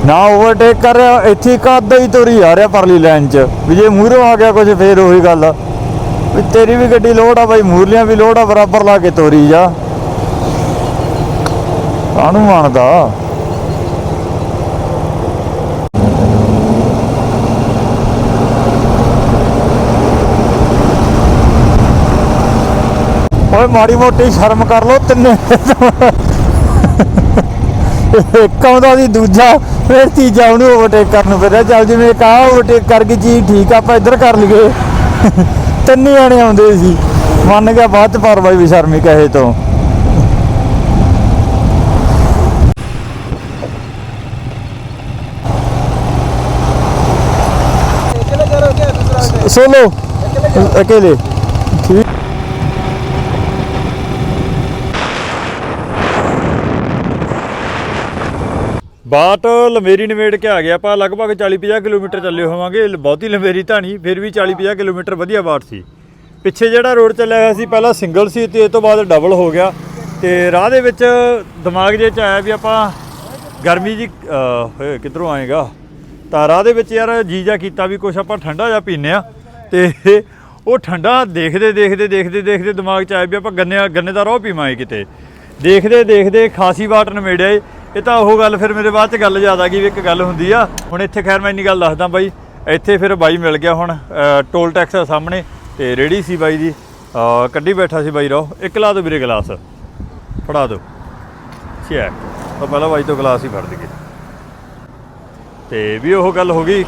ਨਾ ਓਵਰਟੇਕ ਕਰ ਰਿਹਾ, ਇੱਥੇ ਇੱਕ ਅੱਧਾ ਹੀ ਤੁਰੀ ਆ ਰਿਹਾ ਪਰਲੀ ਲਾਈਨ ਚ। ਵੀ ਜੇ ਮੂਹਰੋਂ ਆ ਗਿਆ ਕੁਝ ਫੇਰ ਉਹੀ ਗੱਲ ਵੀ ਤੇਰੀ ਵੀ ਗੱਡੀ ਲੋਡ ਆ ਬਾਈ ਮੂਰਲੀਆਂ ਵੀ ਲੋਡ ਆ, ਬਰਾਬਰ ਲਾ ਕੇ ਤੋਰੀ ਜਾ। ਕਾਹਨੂੰ ਮੰਨਦਾ ਓਏ, ਮਾੜੀ ਮੋਟੀ ਸ਼ਰਮ ਕਰ ਲੋ ਤਿੰਨੇ। ਇੱਕ ਆਉਂਦਾ ਸੀ, ਦੂਜਾ, ਫਿਰ ਤੀਜਾ ਉਹਨੂੰ ਓਵਰਟੇਕ ਕਰਨ ਨੂੰ ਫਿਰਿਆ। ਚੱਲ ਜਿਵੇਂ ਕਾ ਓਵਰਟੇਕ ਕਰ ਗਈ ਜੀ ਠੀਕ ਆ, ਆਪਾਂ ਇੱਧਰ ਕਰ ਲਈਏ। ਤਿੰਨੇ ਜਾਣੇ ਆਉਂਦੇ ਸੀ। ਮੰਨ ਗਿਆ, ਬਾਅਦ ਚ ਪਰ ਬਾਈ ਵੀ ਸ਼ਰਮੀ ਕਹੇ ਤੋਂ। सोलो अकेले ठीक ਬਾਟ ਲੰਮੇਰੀ ਨਵੇੜ ਕੇ ਆ ਗਿਆ ਆਪਾਂ ਲਗਭਗ 40-50 ਕਿਲੋਮੀਟਰ ਚੱਲੇ ਹੋਵਾਂਗੇ ਲ- ਬਹੁਤੀ ਲੰਮੇਰੀ ਤਾਂ ਨਹੀਂ ਫਿਰ ਵੀ 40-50 ਕਿਲੋਮੀਟਰ ਵਧੀਆ ਬਾਟ ਸੀ ਪਿੱਛੇ ਜਿਹੜਾ ਰੋਡ ਚੱਲਿਆ ਹੋਇਆ ਸੀ ਪਹਿਲਾਂ ਸਿੰਗਲ ਸੀ ਤੇ ਇਹ ਤੋਂ ਬਾਅਦ ਡਬਲ ਹੋ ਗਿਆ ਤੇ ਰਾਹ ਦੇ ਵਿੱਚ ਦਿਮਾਗ ਜੇ ਚ ਆਇਆ ਵੀ ਆਪਾਂ ਗਰਮੀ ਜੀ ਅਹ, ਹੋਏ ਕਿੱਧਰੋਂ ਆਏਗਾ ਤਾਂ ਰਾਹ ਦੇ ਵਿੱਚ ਯਾਰ ਜੀਜਾ ਕੀਤਾ ਵੀ ਕੁਛ ਆਪਾਂ ਠੰਡਾ ਜਿਹਾ ਪੀਨੇ ਆ ਤੇ ਉਹ ਠੰਡਾ ਦੇਖਦੇ ਦੇਖਦੇ ਦੇਖਦੇ ਦੇਖਦੇ ਦਿਮਾਗ ਚ ਆਇਆ ਵੀ ਆਪਾਂ ਗੰਨੇ ਗੰਨੇ ਦਾ ਰੋਹ ਪੀਵਾਂਗੇ ਕਿਤੇ। ਦੇਖਦੇ ਦੇਖਦੇ ਖਾਸੀ ਵਾਟ ਨਵੇੜਿਆ ਏ। ਇਹ ਤਾਂ ਉਹ ਗੱਲ ਫਿਰ ਮੇਰੇ ਬਾਅਦ ਚ ਗੱਲ ਯਾਦ ਆ ਗਈ ਵੀ ਇੱਕ ਗੱਲ ਹੁੰਦੀ ਆ। ਹੁਣ ਇੱਥੇ ਖੈਰ ਮੈਂ ਇੰਨੀ ਗੱਲ ਦੱਸਦਾ ਬਾਈ, ਇੱਥੇ ਫਿਰ ਬਾਈ ਮਿਲ ਗਿਆ ਹੁਣ ਟੋਲ ਟੈਕਸ ਸਾਹਮਣੇ ਤੇ ਰੇੜੀ ਸੀ ਬਾਈ ਦੀ। ਕੱਢੀ ਬੈਠਾ ਸੀ ਬਾਈ ਰੋ ਇੱਕ ਲਾ ਦਿਓ ਵੀਰੇ ਗਲਾਸ। ਫੜਾ ਦਿਓ। ਚੈੱਕ ਤਾਂ ਪਹਿਲਾਂ ਬਾਈ ਤੋਂ ਗਲਾਸ ਹੀ ਫੜ ਦਈਏ ਤੇ ਵੀ ਉਹ ਗੱਲ ਹੋ ਗਈ।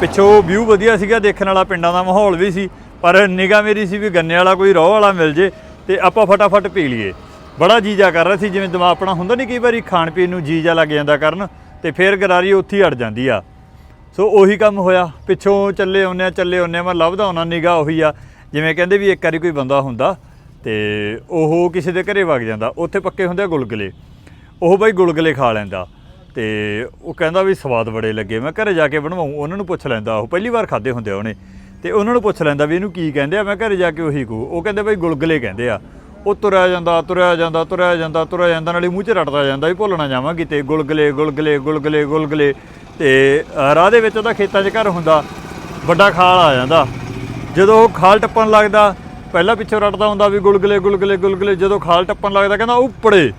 ਪਿੱਛੋਂ ਵਿਊ ਵਧੀਆ ਸੀਗਾ, ਦੇਖਣ ਵਾਲਾ ਪਿੰਡਾਂ ਦਾ ਮਾਹੌਲ ਵੀ ਸੀ, ਪਰ ਨਿਗਾਹ ਮੇਰੀ ਸੀ ਵੀ ਗੰਨੇ ਵਾਲਾ ਕੋਈ ਰੋਹ ਵਾਲਾ ਮਿਲ ਜੇ ਤੇ ਆਪਾਂ ਫਟਾਫਟ ਪੀ ਲਈਏ। ਬੜਾ ਜੀਜਾ ਕਰ ਰਿਹਾ ਸੀ, ਜਿਵੇਂ ਦਿਮਾਗ ਆਪਣਾ ਹੁੰਦਾ ਨਹੀਂ ਕਈ ਵਾਰੀ ਖਾਣ ਪੀਣ ਨੂੰ ਜੀਜਾ ਲੱਗ ਜਾਂਦਾ ਕਰਨ ਤੇ ਫੇਰ ਗਰਾਰੀ ਉੱਥੇ ਹੀ ਅੜ ਜਾਂਦੀ ਆ। ਸੋ ਉਹੀ ਕੰਮ ਹੋਇਆ, ਪਿੱਛੋਂ ਚੱਲੇ ਆਉਂਦੇ ਆ ਚੱਲੇ ਆਉਂਦੇ ਆ ਮੈਂ ਲੱਭਦਾ ਉਹਨਾਂ ਨਿਗਾਹ ਉਹੀ ਆ, ਜਿਵੇਂ ਕਹਿੰਦੇ ਵੀ ਇੱਕ ਵਾਰੀ ਕੋਈ ਬੰਦਾ ਹੁੰਦਾ ਤੇ ਉਹ ਕਿਸੇ ਦੇ ਘਰੇ ਵਗ ਜਾਂਦਾ, ਉੱਥੇ ਪੱਕੇ ਹੁੰਦੇ ਆ ਗੁਲਗੁਲੇ। ਉਹ ਬਾਈ ਗੁਲਗੁਲੇ ਖਾ ਲੈਂਦਾ। ਤੇ ਉਹ ਕਹਿੰਦਾ ਵੀ ਸਵਾਦ ਬੜੇ ਲੱਗੇ। ਮੈਂ ਘਰੇ ਜਾ ਕੇ ਬਣਵਾਉਂ, ਉਹਨਾਂ ਨੂੰ ਪੁੱਛ ਲੈਂਦਾ। ਉਹ ਪਹਿਲੀ ਵਾਰ ਖਾਦੇ ਹੁੰਦੇ ਆ ਉਹਨੇ। ਤੇ ਉਹਨਾਂ ਨੂੰ ਪੁੱਛ ਲੈਂਦਾ ਵੀ ਇਹਨੂੰ ਕੀ ਕਹਿੰਦੇ ਆ? ਮੈਂ ਘਰੇ ਜਾ ਕੇ ਉਹੀ ਕਹੂ। ਉਹ ਕਹਿੰਦੇ ਬਈ ਗੁਲਗਲੇ ਕਹਿੰਦੇ ਆ। ਉਹ ਤੁਰਿਆ ਜਾਂਦਾ ਤੁਰਿਆ ਜਾਂਦਾ ਤੁਰਿਆ ਜਾਂਦਾ ਤੁਰਿਆ ਜਾਂਦਾ, ਨਾਲੇ ਮੂੰਹ 'ਚ ਰਟਦਾ ਜਾਂਦਾ ਵੀ ਭੁੱਲਣਾ ਜਾਵਾਂ ਕਿਤੇ ਗੁਲਗਲੇ ਗੁਲਗਲੇ ਗੁਲਗਲੇ ਗੁਲਗਲੇ। ਤੇ ਰਾਹ ਦੇ ਵਿੱਚ ਉਹਦਾ ਖੇਤਾਂ 'ਚ ਘਰ ਹੁੰਦਾ। ਵੱਡਾ ਖਾਲ ਆ ਜਾਂਦਾ। ਜਦੋਂ ਉਹ ਖਾਲ ਟੱਪਣ ਲੱਗਦਾ, ਪਹਿਲਾਂ ਪਿੱਛੋਂ ਰਟਦਾ ਹੁੰਦਾ ਵੀ ਗੁਲਗਲੇ ਗੁਲਗਲੇ ਗੁਲਗਲੇ। ਜਦੋਂ ਖਾਲ ਟੱਪਣ ਲੱਗਦਾ, ਕਹਿੰਦਾ ਉੱਪੜੇ।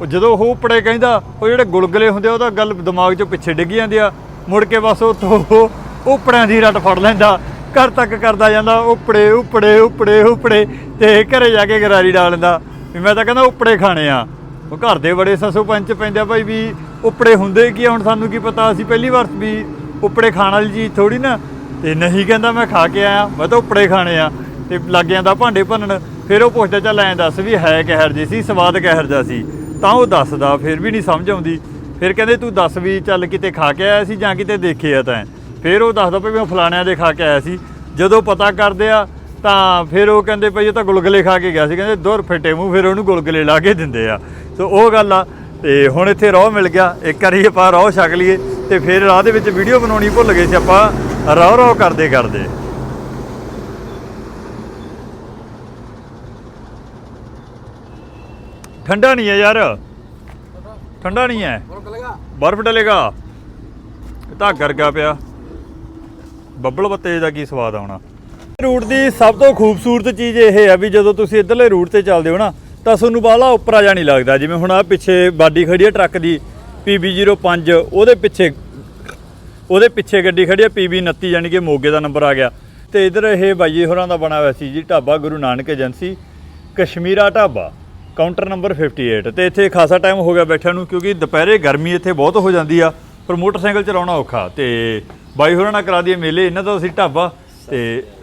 ਉਹ ਜਦੋਂ ਉਹ ਉੱਪੜੇ ਕਹਿੰਦਾ, ਉਹ ਜਿਹੜੇ ਗੁਲਗੁਲੇ ਹੁੰਦੇ ਆ, ਉਹਦਾ ਗੱਲ ਦਿਮਾਗ 'ਚੋਂ ਪਿੱਛੇ ਡਿੱਗ ਜਾਂਦੀ ਆ। ਮੁੜ ਕੇ ਬਸ ਉੱਥੋਂ ਉਹ ਉੱਪੜਿਆਂ ਦੀ ਰੱਟ ਫੜ ਲੈਂਦਾ। ਘਰ ਤੱਕ ਕਰਦਾ ਜਾਂਦਾ, ਉੱਪੜੇ ਉੱਪੜੇ ਉੱਪੜੇ ਉੱਪੜੇ ਤੇ ਘਰੇ ਜਾ ਕੇ ਗਰਾਰੀ ਡਾਲ ਲੈਂਦਾ। ਵੀ ਮੈਂ ਤਾਂ ਕਹਿੰਦਾ ਉੱਪੜੇ ਖਾਣੇ ਆ। ਉਹ ਘਰ ਦੇ ਬੜੇ ਸਸੂ ਪੰਚ ਪੈਂਦੇ ਆ ਭਾਈ ਵੀ ਉੱਪੜੇ ਹੁੰਦੇ ਕੀ ਹੁਣ ਸਾਨੂੰ ਕੀ ਪਤਾ ਅਸੀਂ ਪਹਿਲੀ ਵਾਰ ਵੀ ਉੱਪੜੇ ਖਾਣ ਵਾਲੀ ਚੀਜ਼ ਥੋੜੀ ਨਾ। ਤੇ ਨਹੀਂ ਕਹਿੰਦਾ ਮੈਂ ਖਾ ਕੇ ਆਇਆ, ਮੈਂ ਤਾਂ ਉੱਪੜੇ ਖਾਣੇ ਆ। ਤੇ ਲੱਗ ਜਾਂਦਾ ਭਾਂਡੇ ਭੰਨਣ, ਫਿਰ ਉਹ ਪੁੱਛਦਾ, ਚੱਲ ਐਂ ਦੱਸ ਵੀ ਹੈ ਕਹਿਰ ਜੀ ਸੀ, ਸਵਾਦ ਕਹਿਰ ਜਾ ਸੀ? ਤਾਂ ਉਹ ਦੱਸਦਾ, ਫਿਰ ਵੀ ਨਹੀਂ ਸਮਝ ਆਉਂਦੀ। ਫਿਰ ਕਹਿੰਦੇ, ਤੂੰ ਦੱਸ ਵੀ ਚੱਲ ਕਿਤੇ ਖਾ ਕੇ ਆਇਆ ਸੀ ਜਾਂ ਕਿਤੇ ਦੇਖਿਆ ਤਾਂ? ਫਿਰ ਉਹ ਦੱਸਦਾ ਵੀ ਮੈਂ ਫਲਾਣਿਆਂ ਦੇ ਖਾ ਕੇ ਆਇਆ ਸੀ। ਜਦੋਂ ਪਤਾ ਕਰਦੇ ਆ, ਤਾਂ ਫਿਰ ਉਹ ਕਹਿੰਦੇ ਭਈ ਇਹ ਤਾਂ ਗੁਲਗੁਲੇ ਖਾ ਕੇ ਗਿਆ ਸੀ। ਕਹਿੰਦੇ, ਦੁਰ ਫਿੱਟੇ ਮੂੰਹ, ਫਿਰ ਉਹਨੂੰ ਗੁਲਗਲੇ ਲਾ ਕੇ ਦਿੰਦੇ ਆ। ਸੋ ਉਹ ਗੱਲ ਆ, ਤੇ ਹੁਣ ਇੱਥੇ ਰੋਹ ਮਿਲ ਗਿਆ। ਇੱਕ ਵਾਰੀ ਆਪਾਂ ਰੋਹ ਛਕ ਲਈਏ ਤੇ ਫਿਰ ਰਾਹ ਦੇ ਵਿੱਚ ਵੀਡੀਓ ਬਣਾਉਣੀ ਭੁੱਲ ਗਏ ਸੀ ਆਪਾਂ। ਰੋਹ ਰੋਹ ਕਰਦੇ ਕਰਦੇ ਠੰਡਾ ਨਹੀਂ ਹੈ ਯਾਰ। ਠੰਡਾ ਨਹੀਂ ਹੈ। ਬਰਫ਼ ਡਲੇਗਾ। ਤਾਂ ਕਰ ਗਿਆ ਪਿਆ। ਬੱਬਲ ਬੱਤੇ ਦਾ ਕੀ ਸਵਾਦ ਆਉਣਾ ਰੂਟ ਦੀ ਸਭ ਤੋਂ ਖੂਬਸੂਰਤ ਚੀਜ਼ ਇਹ ਹੈ ਵੀ ਜਦੋਂ ਤੁਸੀਂ ਇਧਰਲੇ ਰੂਟ ਤੇ ਚੱਲਦੇ ਹੋ ਨਾ ਤਾਂ ਤੁਹਾਨੂੰ ਬਾਹਲਾ ਉੱਪਰਾ ਜਾ ਨਹੀਂ ਲੱਗਦਾ। ਜਿਵੇਂ ਹੁਣ ਆ ਪਿੱਛੇ ਬਾਡੀ ਖੜੀ ਹੈ ਟਰੱਕ ਦੀ PB05 ਉਹਦੇ ਪਿੱਛੇ ਉਹਦੇ ਪਿੱਛੇ ਗੱਡੀ ਖੜੀ ਹੈ PB29 ਯਾਨੀ ਕਿ ਮੋਗੇ ਦਾ ਨੰਬਰ ਆ ਗਿਆ। ਤੇ ਇਧਰ ਇਹ ਬਾਈ ਹੋਰਾਂ ਦਾ ਬਣਾ ਹੋਇਆ ਸੀ ਜੀ dhaba Guru Nanak agency Kashmira dhaba. Counter number 58 ਤੇ ਇੱਥੇ ਖਾਸਾ ਟਾਈਮ ਹੋ ਗਿਆ ਬੈਠਿਆਂ ਨੂੰ ਕਿਉਂਕਿ ਦੁਪਹਿਰੇ ਗਰਮੀ ਇੱਥੇ ਬਹੁਤ ਹੋ ਜਾਂਦੀ ਆ ਪਰ ਮੋਟਰਸਾਈਕਲ ਚਲਾਉਣਾ ਔਖਾ ਤੇ ਬਾਈ ਹੋਰਾਂ ਨਾਲ ਕਰਾ ਦਈਏ ਮੇਲੇ ਇਹਨਾਂ ਦਾ ਅਸੀਂ ਢਾਬਾ ਤੇ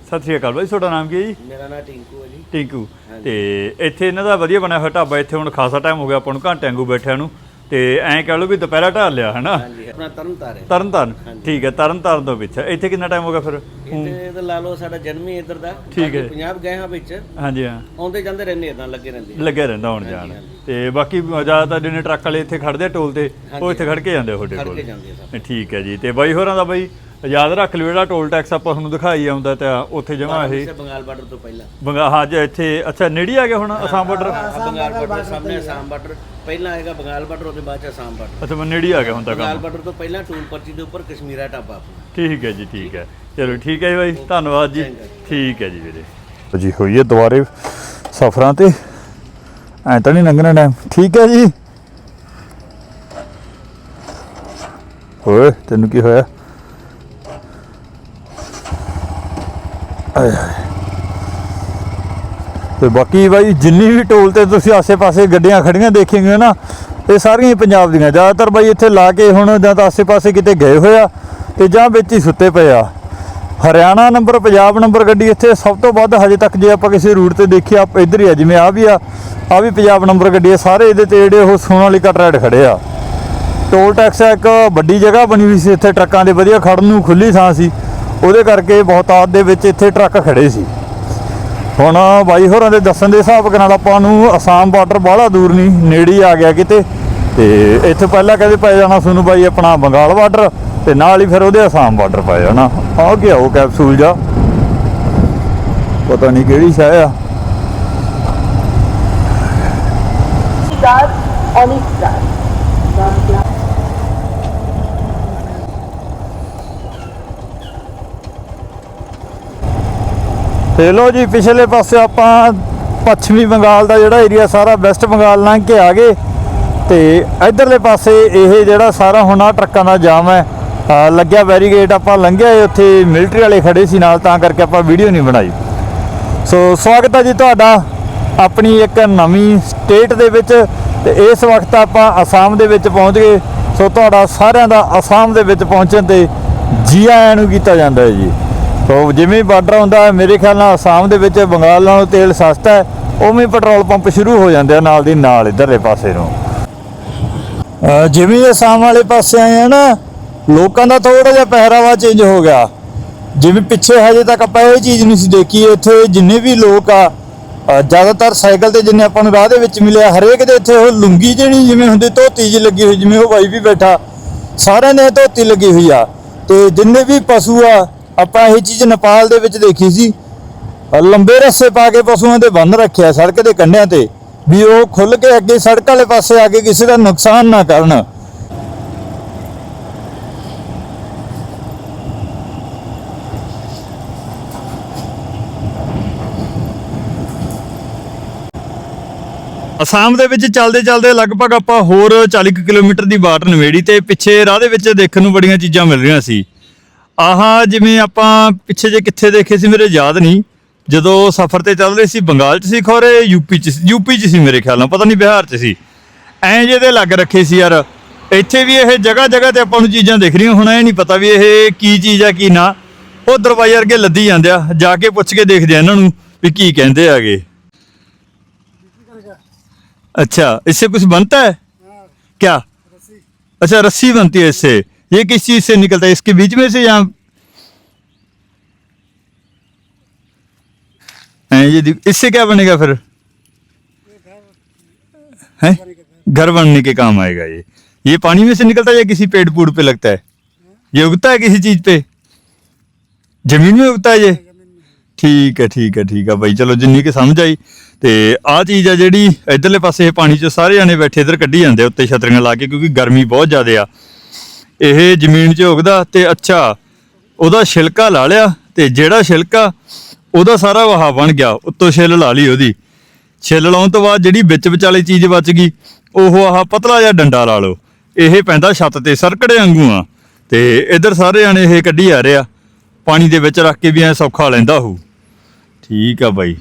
ਸਤਿ ਸ਼੍ਰੀ ਅਕਾਲ ਬਾਈ ਤੁਹਾਡਾ ਨਾਮ ਕੀ ਹੈ ਜੀ? ਮੇਰਾ ਨਾਮ ਟਿੰਕੂ ਹੈ ਜੀ। ਟਿੰਕੂ। ਤੇ ਇੱਥੇ ਇਹਨਾਂ ਦਾ ਵਧੀਆ ਬਣਿਆ ਹੋਇਆ ਢਾਬਾ ਇੱਥੇ ਹੁਣ ਖਾਸਾ ਟਾਈਮ ਹੋ ਗਿਆ ਆਪਾਂ ਨੂੰ ਘੰਟੇ ਵਾਂਗੂ ਬੈਠਿਆਂ ਨੂੰ। ਤੇ ਐਂ ਕਹਿ ਲਓ ਵੀ ਦੁਪਹਿਰਾ ਢਾਲ ਲਿਆ ਹਨਾ? ਹਾਂਜੀ ਆਪਣਾ ਤਰਨ ਤਾਰੇ ਤਰਨ ਤਾਰਨ ਠੀਕ ਹੈ ਤਰਨ ਤਾਰਨ ਤੋਂ ਪਿੱਛੇ। ਇੱਥੇ ਕਿੰਨਾ ਟਾਈਮ ਹੋ ਗਿਆ ਫਿਰ? ਇੱਥੇ ਤਾਂ ਲਾ ਲਓ ਸਾਡਾ ਜਨਮ ਹੀ ਇੱਧਰ ਦਾ। ਠੀਕ ਹੈ। ਪੰਜਾਬ ਗਏ ਹਾਂ ਵਿੱਚ। ਹਾਂਜੀ ਹਾਂ। ਆਉਂਦੇ ਜਾਂਦੇ ਰਹਿੰਦੇ ਇਦਾਂ ਲੱਗੇ ਰਹਿੰਦੇ ਲੱਗਿਆ ਰਹਿੰਦਾ ਹੁਣ ਜਾਣ। ਤੇ ਬਾਕੀ ਜ਼ਿਆਦਾਤਰ ਜਿਹੜੇ ਟਰੱਕ ਵਾਲੇ ਇੱਥੇ ਖੜਦੇ ਟੋਲ ਤੇ ਉਹ ਇੱਥੇ ਖੜ ਕੇ ਜਾਂਦੇ ਤੁਹਾਡੇ ਕੋਲ। ਠੀਕ ਹੈ ਜੀ। ਤੇ ਬਾਈ ਹੋਰਾਂ ਦਾ ਬਾਈ? ਯਾਦ ਰੱਖ ਲਿਓ ਜਿਹੜਾ ਟੋਲ ਟੈਕਸ ਆਪਾਂ ਤੁਹਾਨੂੰ ਦਿਖਾਈ ਆਉਂਦਾ ਤਾਂ ਉੱਥੇ ਜਮਾ ਇਹ ਬੰਗਾਲ ਬਾਰਡਰ ਤੋਂ ਪਹਿਲਾਂ। ਬੰਗਾ ਹਾਂ ਜੇ ਇੱਥੇ ਅੱਛਾ ਨੇੜੇ ਆ ਗਿਆ ਹੁਣ ਅਸਾਮ ਬਾਰਡਰ? ਬੰਗਾਲ ਬਾਰਡਰ ਦੇ ਸਾਹਮਣੇ ਅਸਾਮ ਬਾਰਡਰ। ਪਹਿਲਾਂ ਆਏਗਾ ਬੰਗਾਲ ਬਾਰਡਰ ਉਹਦੇ ਬਾਅਦ ਚ ਅਸਾਮ ਬਾਰਡਰ। ਅੱਛਾ ਮੈਂ ਨੇੜੇ ਆ ਗਿਆ ਹੁਣ ਤਾਂ ਬੰਗਾਲ ਕੰਮ ਬਾਰਡਰ ਤੋਂ ਪਹਿਲਾਂ ਟੂਲ ਪਰਚੀ ਦੇ ਉੱਪਰ ਕਸ਼ਮੀਰਾ ਢਾਬਾ ਆਪਣਾ। ਠੀਕ ਹੈ ਜੀ ਠੀਕ ਹੈ। ਚਲੋ ਠੀਕ ਹੈ ਜੀ ਬਾਈ ਧੰਨਵਾਦ ਜੀ। ਠੀਕ ਹੈ ਜੀ ਵੀਰੇ। ਜੀ ਹੋਈਏ ਦੁਬਾਰੇ ਸਫਰਾਂ ਤੇ। ਐ ਤਾਂ ਨਹੀਂ ਲੰਘਣਾ ਟਾਈਮ ਠੀਕ ਹੈ ਜੀ। ਓਏ ਤੈਨੂੰ ਕੀ ਹੋਇਆ? ਆਏ ਹਾਏ। ਤੇ ਬਾਕੀ ਬਾਈ, ਜਿੰਨੀ ਵੀ ਟੋਲ ਤੇ ਤੁਸੀਂ ਆਸੇ-ਪਾਸੇ ਗੱਡੀਆਂ ਖੜੀਆਂ ਦੇਖੇਂਗੇ ਨਾ, ਇਹ ਸਾਰੀਆਂ ਹੀ ਪੰਜਾਬ ਦੀਆਂ। ਜ਼ਿਆਦਾਤਰ ਬਾਈ ਇੱਥੇ ਲਾ ਕੇ ਹੁਣ ਜਾਂ ਤਾਂ ਆਸੇ-ਪਾਸੇ ਕਿਤੇ ਗਏ ਹੋਇਆ ਤੇ ਜਾਂ ਵਿੱਚ ਹੀ ਸੁੱਤੇ ਪਏ ਆ। ਹਰਿਆਣਾ ਨੰਬਰ, ਪੰਜਾਬ ਨੰਬਰ ਗੱਡੀ ਇੱਥੇ ਸਭ ਤੋਂ ਵੱਧ ਹਜੇ ਤੱਕ ਜੇ ਆਪਾਂ ਕਿਸੇ ਰੂਟ ਤੇ ਦੇਖੀ ਆਪ ਇੱਧਰ ਹੀ ਆ, ਜਿਵੇਂ ਆ ਵੀ ਆ ਆ ਵੀ ਪੰਜਾਬ ਨੰਬਰ ਗੱਡੀ ਆ। ਸਾਰੇ ਇਹਦੇ ਤੇ ਜਿਹੜੇ ਉਹ ਸੋਨਾਲੀਕਾ ਟਰੈਡ ਖੜੇ ਆ। ਟੋਲ ਟੈਕਸ ਇੱਕ ਵੱਡੀ ਜਗ੍ਹਾ ਬਣੀ ਹੋਈ ਸੀ, ਇੱਥੇ ਟਰੱਕਾਂ ਦੇ ਵਧੀਆ ਖੜਨ ਨੂੰ ਖੁੱਲੀ ਥਾਂ ਸੀ। ਉਹਦੇ ਕਰਕੇ ਬਹੁਤਾਤ ਦੇ ਵਿੱਚ ਇੱਥੇ ਟਰੱਕ ਖੜੇ ਸੀ। ਹੁਣ ਬਾਈ ਹੋਰਾਂ ਦੇ ਦੱਸਣ ਦੇ ਹਿਸਾਬ ਨਾਲ ਆਪਾਂ ਨੂੰ ਅਸਾਮ ਬਾਰਡਰ ਬਾਹਲਾ ਦੂਰ ਨਹੀਂ ਨੇੜੇ ਹੀ ਆ ਗਿਆ ਕਿਤੇ। ਤੇ ਇੱਥੇ ਪਹਿਲਾਂ ਕਹਿੰਦੇ ਪੈ ਜਾਣਾ ਤੁਹਾਨੂੰ ਬਾਈ ਆਪਣਾ ਬੰਗਾਲ ਬਾਰਡਰ ਤੇ ਨਾਲ ਹੀ ਫਿਰ ਉਹਦੇ ਅਸਾਮ ਬਾਰਡਰ ਪੈ ਜਾਣਾ। ਆ ਗਿਆ ਉਹ ਕੈਪਸੂਲ ਜਾ। ਪਤਾ ਨਹੀਂ ਕਿਹੜੀ ਸ਼ਾਇ ਆ। Guard Onyx Guard. ਤੇ ਲੋ ਜੀ ਪਿਛਲੇ ਪਾਸੇ ਆਪਾਂ ਪੱਛਮੀ ਬੰਗਾਲ ਦਾ ਜਿਹੜਾ ਏਰੀਆ ਸਾਰਾ ਵੈਸਟ ਬੰਗਾਲ ਲੰਘ ਕੇ ਆ ਗਏ। ਤੇ ਇਧਰਲੇ ਪਾਸੇ ਇਹ ਜਿਹੜਾ ਸਾਰਾ ਹੁਣ ਆ ਟਰੱਕਾਂ ਦਾ ਜਾਮ ਹੈ ਲੱਗਿਆ ਬੈਰੀਗੇਟ ਆਪਾਂ ਲੰਘਿਆ ਏ, ਉੱਥੇ ਮਿਲਟਰੀ ਵਾਲੇ ਖੜੇ ਸੀ ਨਾਲ ਤਾਂ ਕਰਕੇ ਆਪਾਂ ਵੀਡੀਓ ਨਹੀਂ ਬਣਾਈ। ਸੋ ਸਵਾਗਤ ਹੈ ਜੀ ਤੁਹਾਡਾ ਆਪਣੀ ਇੱਕ ਨਵੀਂ ਸਟੇਟ ਦੇ ਵਿੱਚ ਤੇ ਇਸ ਵਕਤ ਆਪਾਂ ਅਸਾਮ ਦੇ ਵਿੱਚ ਪਹੁੰਚ ਗਏ। ਸੋ ਤੁਹਾਡਾ ਸਾਰਿਆਂ ਦਾ ਅਸਾਮ ਦੇ ਵਿੱਚ ਪਹੁੰਚਣ ਤੇ ਜੀ ਆਇਆਂ ਨੂੰ ਕੀਤਾ ਜਾਂਦਾ ਹੈ ਜੀ। ਸੋ ਜਿਵੇਂ ਬਾਰਡਰ ਹੁੰਦਾ ਮੇਰੇ ਖਿਆਲ ਨਾਲ ਅਸਾਮ ਦੇ ਵਿੱਚ ਬੰਗਾਲ ਨਾਲੋਂ ਤੇਲ ਸਸਤਾ ਹੈ, ਉਵੇਂ ਪੈਟਰੋਲ ਪੰਪ ਸ਼ੁਰੂ ਹੋ ਜਾਂਦੇ ਆ ਨਾਲ ਦੀ ਨਾਲ ਇਧਰਲੇ ਪਾਸੇ ਨੂੰ। ਜਿਵੇਂ ਹੀ ਅਸਾਮ ਵਾਲੇ ਪਾਸੇ ਆਏ ਆ ਨਾ, ਲੋਕਾਂ ਦਾ ਥੋੜਾ ਜਿਹਾ ਪਹਿਰਾਵਾ ਚੇਂਜ ਹੋ ਗਿਆ। ਜਿਵੇਂ ਪਿੱਛੇ ਹਜੇ ਤੱਕ ਆਪਾਂ ਇਹ ਚੀਜ਼ ਨਹੀਂ ਸੀ ਦੇਖੀ, ਇੱਥੇ ਜਿੰਨੇ ਵੀ ਲੋਕ ਆ ਜ਼ਿਆਦਾਤਰ ਸਾਈਕਲ ਤੇ ਜਿੰਨੇ ਆਪਾਂ ਨੂੰ ਰਾਹ ਦੇ ਵਿੱਚ ਮਿਲਿਆ, ਹਰੇਕ ਦੇ ਇੱਥੇ ਉਹ ਲੁੰਗੀ ਜਿਹੜੀ ਜਿਵੇਂ ਹੁੰਦੀ, ਧੋਤੀ ਜਿਹੀ ਲੱਗੀ ਹੋਈ, ਜਿਵੇਂ ਉਹ ਬਾਈ ਵੀ ਬੈਠਾ, ਸਾਰਿਆਂ ਨੇ ਧੋਤੀ ਲੱਗੀ ਹੋਈ ਆ। ਤੇ ਜਿੰਨੇ ਵੀ ਪਸ਼ੂ ਆ ਆਪਾਂ ਇਹ ਚੀਜ਼ ਨੇਪਾਲ ਦੇ ਵਿੱਚ ਦੇਖੀ ਸੀ। ਲੰਬੇ ਰੱਸੇ ਪਾ ਕੇ ਪਸ਼ੂਆਂ ਦੇ ਬੰਨ ਰੱਖਿਆ, ਸੜਕ ਦੇ ਕੰਢਿਆਂ ਤੇ। ਵੀ ਉਹ ਖੁੱਲ ਕੇ ਅੱਗੇ ਸੜਕ ਵਾਲੇ ਪਾਸੇ ਆ ਕੇ ਕਿਸੇ ਦਾ ਨੁਕਸਾਨ ਨਾ ਕਰਨ। ਅਸਾਮ ਦੇ ਵਿੱਚ ਚੱਲਦੇ ਚੱਲਦੇ ਲਗਭਗ ਆਪਾਂ ਹੋਰ 40 ਕੁ ਕਿਲੋਮੀਟਰ ਦੀ ਬਾਟ ਨਵੇੜੀ ਤੇ ਪਿੱਛੇ ਰਾਹ ਦੇ ਵਿੱਚ ਦੇਖਣ ਨੂੰ ਬੜੀਆਂ ਚੀਜ਼ਾਂ ਮਿਲ ਰਹੀਆਂ ਸੀ। ਆਹਾ ਜਿਵੇਂ ਆਪਾਂ ਪਿੱਛੇ ਜੇ ਕਿੱਥੇ ਦੇਖੇ ਸੀ ਮੇਰੇ ਯਾਦ ਨਹੀਂ ਜਦੋਂ ਸਫ਼ਰ ਤੇ ਚੱਲ ਰਹੇ ਸੀ ਬੰਗਾਲ 'ਚ ਸੀ ਖੋਰੇ ਯੂਪੀ 'ਚ ਯੂਪੀ 'ਚ ਸੀ ਮੇਰੇ ਖਿਆਲ ਨਾਲ ਪਤਾ ਨਹੀਂ ਬਿਹਾਰ 'ਚ ਸੀ ਐਂ ਜਿਹੇ ਦੇ ਲੱਗ ਰੱਖੇ ਸੀ ਯਾਰ ਇੱਥੇ ਵੀ ਇਹ ਜਗ੍ਹਾ ਜਗ੍ਹਾ ਤੇ ਆਪਾਂ ਨੂੰ ਚੀਜ਼ਾਂ ਦਿਖ ਰਹੀਆਂ ਹੁਣ ਇਹ ਨਹੀਂ ਪਤਾ ਵੀ ਇਹ ਕੀ ਚੀਜ਼ ਆ ਕੀ ਨਾ ਉਹ ਦਰਵਾਜ਼ੇ ਵਰਗੇ ਲੱਦੀ ਜਾਂਦੇ ਆ ਜਾ ਕੇ ਪੁੱਛ ਕੇ ਦੇਖਦੇ ਆ ਇਹਨਾਂ ਨੂੰ ਵੀ ਕੀ ਕਹਿੰਦੇ ਆਗੇ अच्छा इससे कुछ बनता है क्या अच्छा रस्सी बनती है इससे ये किस चीज से निकलता है इसके बीच में से यहाँ हैं, ये दिख- इससे क्या बनेगा फिर है घर बनने के काम आएगा ये ये पानी में से निकलता है या किसी पेड़ पूड़ पे लगता है ये उगता है किसी चीज पे जमीन में उगता है ये ਠੀਕ ਹੈ ਠੀਕ ਹੈ ਠੀਕ ਹੈ ਬਾਈ ਚਲੋ ਜਿੰਨੀ ਕਿ ਸਮਝ ਆਈ ਤੇ ਆਹ ਚੀਜ਼ ਆ ਜਿਹੜੀ ਇਧਰਲੇ ਪਾਸੇ ਇਹ ਪਾਣੀ 'ਚ ਸਾਰੇ ਜਾਣੇ ਬੈਠੇ ਇਧਰ ਕੱਢੀ ਜਾਂਦੇ ਆ ਉੱਤੇ ਛਤਰੀਆਂ ਲਾ ਕੇ ਕਿਉਂਕਿ ਗਰਮੀ ਬਹੁਤ ਜ਼ਿਆਦਾ ਆ ਇਹ ਜ਼ਮੀਨ 'ਚ ਉਗਦਾ ਤੇ ਅੱਛਾ, ਉਹਦਾ ਛਿਲਕਾ ਲਾ ਲਿਆ ਤੇ ਜਿਹੜਾ ਛਿਲਕਾ, ਉਹਦਾ ਸਾਰਾ ਵਹਾ ਬਣ ਗਿਆ, ਉੱਤੋਂ ਛਿੱਲ ਲਾ ਲਈ ਉਹਦੀ। ਛਿੱਲ ਲਾਉਣ ਤੋਂ ਬਾਅਦ ਜਿਹੜੀ ਵਿੱਚ ਵਿਚਾਲੇ ਚੀਜ਼ ਬਚ ਗਈ, ਉਹ ਆਹ ਪਤਲਾ ਜਿਹਾ ਡੰਡਾ ਲਾ ਲਓ। ਇਹ ਪੈਂਦਾ ਛੱਤ ਤੇ ਸਰਕੜੇ ਵਾਂਗੂ ਆ। ਤੇ ਇਧਰ ਸਾਰੇ ਜਾਣੇ ਇਹ ਕੱਢੀ ਆ ਰਿਹਾ ਪਾਣੀ ਦੇ ਵਿੱਚ ਰੱਖ ਕੇ ਵੀ ਐ ਸੌਖਾ ਲੈਂਦਾ ਹੋਊ। ਠੀਕ ਆ ਬਾਈ।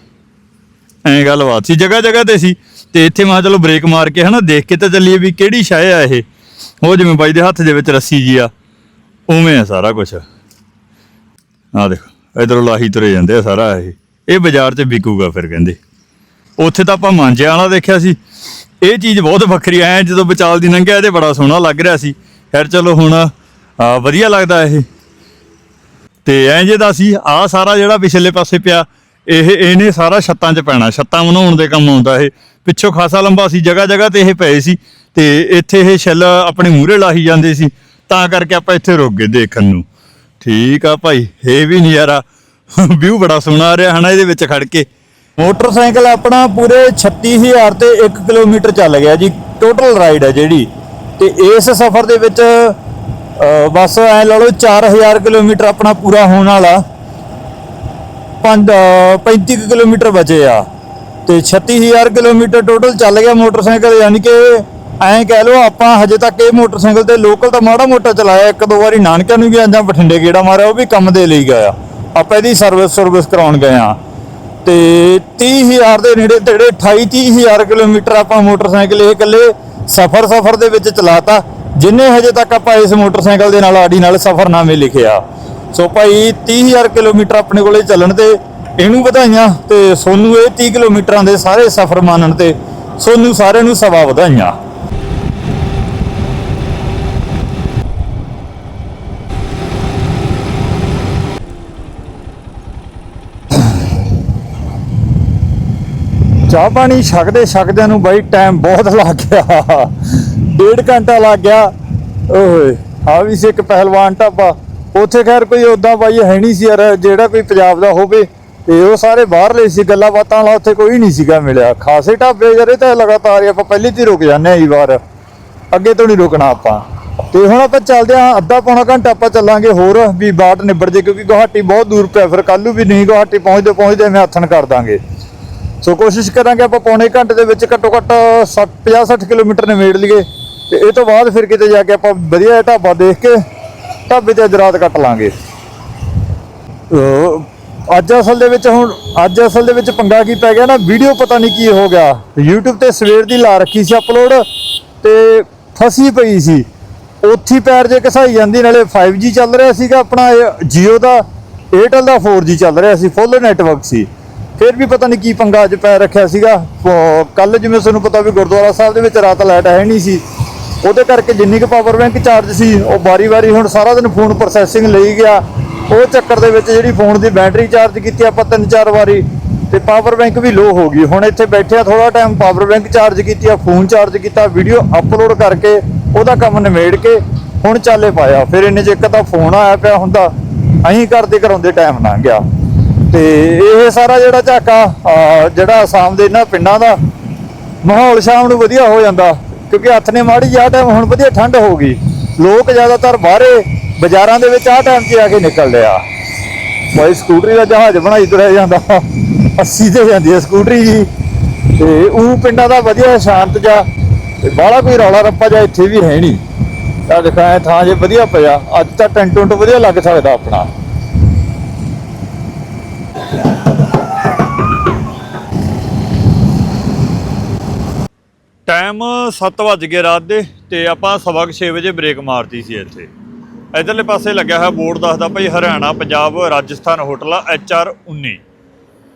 ਐਂ ਗੱਲਬਾਤ ਸੀ ਜਗ੍ਹਾ ਜਗ੍ਹਾ ਤੇ ਸੀ। ਤੇ ਇੱਥੇ ਮੈਂ ਕਿਹਾ ਚਲੋ ਬ੍ਰੇਕ ਮਾਰ ਕੇ ਹਨਾ, ਦੇਖ ਕੇ ਤਾਂ ਚੱਲੀਏ ਵੀ ਕਿਹੜੀ ਸ਼ੈ ਆ ਇਹ। ਉਹ ਜਿਵੇਂ ਬਾਈ ਦੇ ਹੱਥ ਦੇ ਵਿੱਚ ਰੱਸੀ ਜੀ ਆ ਉਵੇਂ ਆ ਸਾਰਾ ਕੁਝ ਆ ਦੇਖੋ ਇਧਰੋਂ ਲਾਹੀ ਤੁਰੇ ਜਾਂਦੇ ਆ ਸਾਰਾ ਇਹ। ਇਹ ਬਾਜ਼ਾਰ 'ਚ ਵਿਕੂਗਾ ਫਿਰ ਕਹਿੰਦੇ। ਉੱਥੇ ਤਾਂ ਆਪਾਂ ਮਾਂਜਿਆਂ ਵਾਲਾ ਦੇਖਿਆ ਸੀ। ਇਹ ਚੀਜ਼ ਬਹੁਤ ਵੱਖਰੀ ਐ ਜਦੋਂ ਵਿਚਾਲ ਦੀ ਲੰਘਿਆ ਇਹਦੇ ਬੜਾ ਸੋਹਣਾ ਲੱਗ ਰਿਹਾ ਸੀ। ਖੈਰ ਚਲੋ ਹੁਣ ਆ, ਵਧੀਆ ਲੱਗਦਾ ਇਹ। ਤੇ ਐਂ ਜੇ ਦਾ ਸੀ ਆ ਸਾਰਾ ਜਿਹੜਾ ਪਿਛਲੇ ਪਾਸੇ ਪਿਆ ਇਹ ਇਹਨੇ ਸਾਰਾ ਛੱਤਾਂ 'ਚ ਪੈਣਾ। ਛੱਤਾਂ ਬਣਾਉਣ ਦੇ ਕੰਮ ਆਉਂਦਾ ਇਹ। ਪਿੱਛੋਂ ਖਾਸਾ ਲੰਬਾ ਸੀ ਜਗ੍ਹਾ ਜਗ੍ਹਾ ਤੇ ਇਹ ਪਏ ਸੀ। ਤੇ ਇੱਥੇ ਇਹ ਛੱਲ ਆਪਣੇ ਮੂਹਰੇ ਲਾਹੀ ਜਾਂਦੇ ਸੀ, ਤਾਂ ਕਰਕੇ ਆਪਾਂ ਇੱਥੇ ਰੁਕ ਗਏ ਦੇਖਣ ਨੂੰ। ਠੀਕ ਆ ਭਾਈ, ਇਹ ਵੀ ਨਜ਼ਾਰਾ। ਵਿਊ ਬੜਾ ਸੋਹਣਾ ਆ ਰਿਹਾ ਹਨਾ ਇਹਦੇ ਵਿੱਚ ਖੜ ਕੇ। ਮੋਟਰਸਾਈਕਲ ਆਪਣਾ ਪੂਰੇ 36000 ਤੇ 1 ਕਿਲੋਮੀਟਰ ਚੱਲ ਗਿਆ ਜੀ ਟੋਟਲ ਰਾਈਡ ਹੈ ਜਿਹੜੀ। ਤੇ ਇਸ ਸਫ਼ਰ ਦੇ ਵਿੱਚ ਬਸ ਐ ਲਾ ਲਓ 4000 ਕਿਲੋਮੀਟਰ ਆਪਣਾ ਪੂਰਾ ਹੋਣ ਵਾਲਾ। ਪੰਜ 35 ਕਿਲੋਮੀਟਰ ਬਚੇ ਆ। ਤੇ 36000 ਕਿਲੋਮੀਟਰ ਟੋਟਲ ਚੱਲ ਗਿਆ ਮੋਟਰਸਾਈਕਲ, ਯਾਨੀ ਕਿ ਐਂ ਕਹਿ ਲਓ ਆਪਾਂ ਹਜੇ ਤੱਕ ਇਹ ਮੋਟਰਸਾਈਕਲ ਤੇ ਲੋਕਲ ਤਾਂ ਮਾੜਾ ਮੋਟਾ ਚਲਾਇਆ, ਇੱਕ ਦੋ ਵਾਰੀ ਨਾਨਕਿਆਂ ਨੂੰ ਗਿਆ ਜਾਂ ਬਠਿੰਡੇ ਗੇੜਾ ਮਾਰਿਆ, ਉਹ ਵੀ ਕੰਮ ਦੇ ਲਈ ਗਿਆ ਆਪਾਂ ਇਹਦੀ ਸਰਵਿਸ ਸਰਵਿਸ ਕਰਾਉਣ ਗਏ ਆ। ਤੇ 30000 ਦੇ ਨੇੜੇ ਤੇੜੇ 28 30000 ਕਿਲੋਮੀਟਰ ਆਪਾਂ ਮੋਟਰਸਾਈਕਲ ਇਹ ਇਕੱਲੇ ਸਫ਼ਰ ਸਫ਼ਰ ਦੇ ਵਿੱਚ ਚਲਾਤਾ, ਜਿੰਨੇ ਹਜੇ ਤੱਕ ਆਪਾਂ ਇਸ ਮੋਟਰਸਾਈਕਲ ਦੇ ਨਾਲ ਆਡੀ ਨਾਲ ਸਫ਼ਰਨਾਮੇ ਲਿਖਿਆ ਸੋ ਭਾਈ 30000 ਕਿਲੋਮੀਟਰ ਆਪਣੇ ਕੋਲੇ ਚੱਲਣ ਤੇ ਇਹਨੂੰ ਵਧਾਈਆਂ ਤੇ ਸੋਨੂੰ ਇਹ 30 ਕਿਲੋਮੀਟਰਾਂ ਦੇ ਸਾਰੇ ਸਫ਼ਰ ਮਾਨਣ ਤੇ ਸੋਨੂੰ ਸਾਰਿਆਂ ਨੂੰ ਸਵਾ ਵਧਾਈਆਂ। ਚਾਹ ਪਾਣੀ ਛਕਦੇ ਛਕਦਿਆਂ ਨੂੰ ਬਾਈ ਟਾਈਮ ਬਹੁਤ ਲੱਗ ਗਿਆ। ਡੇਢ ਘੰਟਾ ਲੱਗ ਗਿਆ। ਓਏ ਆ ਵੀ ਸੀ ਇੱਕ ਪਹਿਲਵਾਨ ਢਾਬਾ। ਉੱਥੇ ਖੈਰ ਕੋਈ ਉਦਾਂ ਬਾਈ ਹੈ ਨਹੀਂ ਸੀ ਯਾਰ, ਜਿਹੜਾ ਕੋਈ ਪੰਜਾਬ ਦਾ ਹੋਵੇ, ਤੇ ਉਹ ਸਾਰੇ ਬਾਹਰਲੇ ਸੀ, ਗੱਲਾਂ ਬਾਤਾਂ ਵਾਲਾ ਉੱਥੇ ਕੋਈ ਨਹੀਂ ਸੀਗਾ ਮਿਲਿਆ। ਖਾਸੇ ਢਾਬੇ ਜਿਹੜੇ ਤਾਂ ਲਗਾਤਾਰ ਆਪਾਂ ਪਹਿਲੀ ਤੇ ਰੁਕ ਜਾਂਦੇ ਆ ਜੀ ਵਾਰ। ਅੱਗੇ ਤੋਂ ਨਹੀਂ ਰੁਕਣਾ ਆਪਾਂ। ਤੇ ਹੁਣ ਆਪਾਂ ਚੱਲਦੇ ਆ ਅੱਧਾ ਪੌਣਾ ਘੰਟਾ ਆਪਾਂ ਚੱਲਾਂਗੇ ਹੋਰ, ਵੀ ਬਾਟ ਨਿਬੜ ਜੇ, ਕਿਉਂਕਿ ਗੁਹਾਟੀ ਬਹੁਤ ਦੂਰ ਪਿਆ, ਫਿਰ ਕੱਲੂ ਵੀ ਨਹੀਂ ਗੁਹਾਟੀ ਪਹੁੰਚਦੇ ਪਹੁੰਚਦੇ ਮੈਂ ਹੱਥਣ ਕਰ ਦਾਂਗੇ। ਸੋ ਕੋਸ਼ਿਸ਼ ਕਰਾਂਗੇ ਆਪਾਂ ਪੌਣੇ ਘੰਟੇ ਦੇ ਵਿੱਚ ਘੱਟੋ ਘੱਟ 50 60 ਕਿਲੋਮੀਟਰ ਨਿਬੇੜ ਲਈਏ। ਤੇ ਇਹ ਤੋਂ ਬਾਅਦ ਫਿਰ ਕਿਤੇ ਜਾ ਕੇ ਆਪਾਂ ਵਧੀਆ ਢਾਬਾ ਦੇਖ ਕੇ ਢਾਬੇ ਤੇ ਅੱਜ ਰਾਤ ਕੱਟ ਲਾਂਗੇ। ਅੱਜ ਅਸਲ ਦੇ ਵਿੱਚ ਹੁਣ, ਅੱਜ ਅਸਲ ਦੇ ਵਿੱਚ ਪੰਗਾ ਕੀ ਪੈ ਗਿਆ ਨਾ, ਵੀਡੀਓ ਪਤਾ ਨਹੀਂ ਕੀ ਹੋ ਗਿਆ। YouTube ਤੇ ਸਵੇਰ ਦੀ ਲਾ ਰੱਖੀ ਸੀ ਅਪਲੋਡ ਤੇ ਫਸੀ ਪਈ ਸੀ। ਉੱਥੀ ਪੈਰ ਜੇ ਘਸਾਈ ਜਾਂਦੀ, ਨਾਲੇ 5G ਚੱਲ ਰਿਹਾ ਸੀਗਾ ਆਪਣਾ Jio ਦਾ, Airtel ਦਾ 4G ਚੱਲ ਰਿਹਾ ਸੀ ਫੁੱਲ ਨੈਟਵਰਕ ਸੀ। ਫਿਰ ਵੀ ਪਤਾ ਨਹੀਂ ਕੀ ਪੰਗਾ ਅੱਜ ਪੈ ਰੱਖਿਆ ਸੀਗਾ। ਕੱਲ ਜਿਵੇਂ ਤੁਹਾਨੂੰ ਪਤਾ ਵੀ ਗੁਰਦੁਆਰਾ ਸਾਹਿਬ ਦੇ ਵਿੱਚ ਰਾਤ ਲਾਈਟ ਹੈ ਨਹੀਂ ਸੀ। ਉਹਦੇ ਕਰਕੇ ਜਿੰਨੀ ਕੁ ਪਾਵਰ ਬੈਂਕ ਚਾਰਜ ਸੀ, ਉਹ ਵਾਰੀ-ਵਾਰੀ ਹੁਣ ਸਾਰਾ ਦਿਨ ਫੋਨ ਪ੍ਰੋਸੈਸਿੰਗ ਲਈ ਗਿਆ। ਉਹ ਚੱਕਰ ਦੇ ਵਿੱਚ ਜਿਹੜੀ ਫੋਨ ਦੀ ਬੈਟਰੀ ਚਾਰਜ ਕੀਤੀ ਆਪਾਂ ਤਿੰਨ ਚਾਰ ਵਾਰੀ, ਤੇ ਪਾਵਰ ਬੈਂਕ ਵੀ ਲੋ ਹੋ ਗਈ। ਹੁਣ ਇੱਥੇ ਬੈਠਿਆ ਥੋੜਾ ਟਾਈਮ ਪਾਵਰ ਬੈਂਕ ਚਾਰਜ ਕੀਤੀ ਆ ਫੋਨ ਚਾਰਜ ਕੀਤਾ ਵੀਡੀਓ ਅਪਲੋਡ ਕਰਕੇ ਉਹਦਾ ਕੰਮ ਨਿਮੇੜ ਕੇ ਹੁਣ ਚਾਲੇ ਪਾਇਆ। ਫਿਰ ਇੰਨੇ ਚ ਇੱਕ ਤਾਂ ਫੋਨ ਆਇਆ ਪਿਆ ਹੁੰਦਾ ਅਹੀਂ ਕਰਦੇ ਕਰਾਉਂਦੇ ਟਾਈਮ ਲੰਘ ਗਿਆ। ਤੇ ਇਹ ਸਾਰਾ ਜਿਹੜਾ ਝਾਕਾ ਜਿਹੜਾ ਆਸਾਮ ਦੇ ਇਹਨਾਂ ਪਿੰਡਾਂ ਦਾ ਮਾਹੌਲ ਸ਼ਾਮ ਨੂੰ ਵਧੀਆ ਹੋ ਜਾਂਦਾ, ਕਿਉਂਕਿ ਹੱਥ ਨੇ ਮਾੜੀ ਜਿਹਾ ਟਾਈਮ ਹੁਣ ਵਧੀਆ ਠੰਡ ਹੋ ਗਈ। ਲੋਕ ਜ਼ਿਆਦਾਤਰ ਬਾਹਰੇ ਬਾਜ਼ਾਰਾਂ ਦੇ ਵਿੱਚ ਆਹ ਟਾਈਮ ਤੇ ਆ ਕੇ ਨਿਕਲਦੇ ਆ ਬਾਈ ਸਕੂਟਰੀ ਦਾ ਜਹਾਜ਼ ਬਣਾਈ ਤੁਰਿਆ ਜਾਂਦਾ 80 ਤੇ ਜਾਂਦੀ ਹੈ ਸਕੂਟਰੀ ਜੀ। ਤੇ ਉਹ ਪਿੰਡਾਂ ਦਾ ਵਧੀਆ ਸ਼ਾਂਤ ਜਾ ਤੇ ਬਾਹਲਾ ਕੋਈ ਰੌਲਾ ਰੱਪਾ ਜਾ ਇੱਥੇ ਵੀ ਹੈ ਨਹੀਂ। ਤਾਂ ਦਿਖਾਇਆ ਥਾਂ ਜੇ ਵਧੀਆ ਪਿਆ, ਅੱਜ ਤਾਂ ਟੈਂਟ ਟੁੰਟ ਵਧੀਆ ਲੱਗ ਸਕਦਾ ਆਪਣਾ। ਟਾਈਮ 7 ਵੱਜ ਗਏ ਰਾਤ ਦੇ ਤੇ ਆਪਾਂ ਸਵਾ ਕੁ ਛੇ ਵਜੇ ਬ੍ਰੇਕ ਮਾਰਤੀ ਸੀ ਇੱਥੇ। ਇਧਰਲੇ ਪਾਸੇ ਲੱਗਿਆ ਹੋਇਆ ਬੋਰਡ ਦੱਸਦਾ ਭਾਈ ਹਰਿਆਣਾ, ਪੰਜਾਬ, ਰਾਜਸਥਾਨ ਹੋਟਲ ਆ ਆਰ 19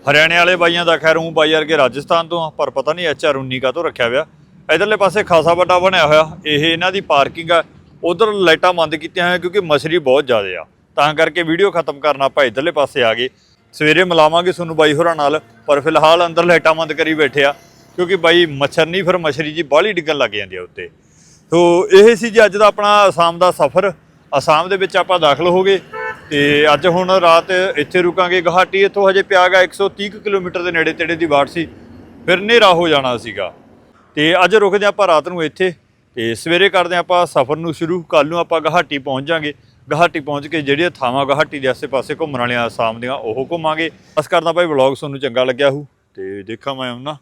ਹਰਿਆਣੇ ਵਾਲੇ ਬਾਈਆਂ ਦਾ ਖੈਰ ਉਹ ਬਾਈ ਵਰਗੇ ਰਾਜਸਥਾਨ ਤੋਂ ਪਰ ਪਤਾ ਨਹੀਂ ਆਰ 19 ਕਾ ਤੋਂ ਰੱਖਿਆ ਹੋਇਆ। ਇਧਰਲੇ ਪਾਸੇ ਖਾਸਾ ਵੱਡਾ ਬਣਿਆ ਹੋਇਆ, ਇਹ ਇਹਨਾਂ ਦੀ ਪਾਰਕਿੰਗ ਆ। ਉਧਰ ਲਾਈਟਾਂ ਬੰਦ ਕੀਤੀਆਂ ਹੋਈਆਂ ਕਿਉਂਕਿ ਮਛਰੀ ਬਹੁਤ ਜ਼ਿਆਦਾ ਆ। ਤਾਂ ਕਰਕੇ ਵੀਡੀਓ ਖਤਮ ਕਰਨਾ ਆਪਾਂ ਇਧਰਲੇ ਪਾਸੇ ਆ ਗਏ। ਸਵੇਰੇ ਮਿਲਾਵਾਂਗੇ ਤੁਹਾਨੂੰ ਬਾਈ ਹੋਰਾਂ ਨਾਲ, ਪਰ ਫਿਲਹਾਲ ਅੰਦਰ ਲਾਈਟਾਂ ਬੰਦ ਕਰੀ ਬੈਠੇ ਆ। ਕਿਉਂਕਿ ਬਾਈ ਮੱਛਰ ਨਹੀਂ ਫਿਰ ਮਛਰੀ ਜੀ ਬਾਹਲੀ ਡਿੱਗਣ ਲੱਗ ਜਾਂਦੀ ਆ ਉੱਤੇ। ਸੋ ਇਹ ਸੀ ਜੀ ਅੱਜ ਦਾ ਆਪਣਾ ਆਸਾਮ ਦਾ ਸਫ਼ਰ। ਆਸਾਮ ਦੇ ਵਿੱਚ ਆਪਾਂ ਦਾਖਲ ਹੋ ਗਏ ਤੇ ਅੱਜ ਹੁਣ ਰਾਤ ਇੱਥੇ ਰੁਕਾਂਗੇ ਗੁਹਾਟੀ। ਇੱਥੋਂ ਹਜੇ ਪਿਆਗਾ 130 ਕੁ ਕਿਲੋਮੀਟਰ ਦੇ ਨੇੜੇ ਤੇੜੇ ਦੀ ਬਾੜ ਸੀ। ਫਿਰ ਹਨੇਰਾ ਹੋ ਜਾਣਾ ਸੀਗਾ। ਤੇ ਅੱਜ ਰੁਕਦੇ ਆਪਾਂ ਰਾਤ ਨੂੰ ਇੱਥੇ ਤੇ ਸਵੇਰੇ ਕਰਦੇ ਆਪਾਂ ਸਫ਼ਰ ਨੂੰ ਸ਼ੁਰੂ। ਕੱਲ ਨੂੰ ਆਪਾਂ ਗੁਹਾਟੀ ਪਹੁੰਚ ਜਾਾਂਗੇ। ਗੁਹਾਟੀ ਪਹੁੰਚ ਕੇ ਜਿਹੜੀਆਂ ਥਾਵਾਂ ਗੁਹਾਟੀ ਦੇ ਆਸੇ-ਪਾਸੇ ਘੁੰਮਣ ਵਾਲੀਆਂ ਆਸਾਮ ਦੀਆਂ ਉਹ ਘੁੰਮਾਂਗੇ। ਅਸ ਕਰਦਾ ਭਾਈ ਵਲੌਗ ਤੁਹਾਨੂੰ ਚੰਗਾ ਲੱਗਿਆ ਹੋਊ ਤੇ ਦੇਖਾਂ ਮੈਂ ਉਹਨਾਂ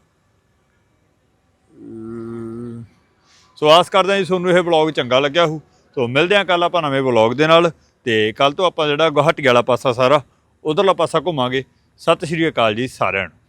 ਸੋ ਆਸ ਕਰਦਾ ਜੀ ਤੁਹਾਨੂੰ ਇਹ ਵਲੌਗ ਚੰਗਾ ਲੱਗਿਆ ਹੋਊ। ਸੋ ਮਿਲਦੇ ਹਾਂ ਕੱਲ ਆਪਾਂ ਨਵੇਂ ਵਲੌਗ ਦੇ ਨਾਲ। ਤੇ ਕੱਲ ਤੋਂ ਆਪਾਂ ਜਿਹੜਾ ਗੁਹਾਟੀ ਵਾਲਾ ਪਾਸਾ ਸਾਰਾ, ਉਧਰਲਾ ਪਾਸਾ ਘੁੰਮਾਂਗੇ। ਸਤਿ ਸ਼੍ਰੀ ਅਕਾਲ ਜੀ ਸਾਰਿਆਂ ਨੂੰ।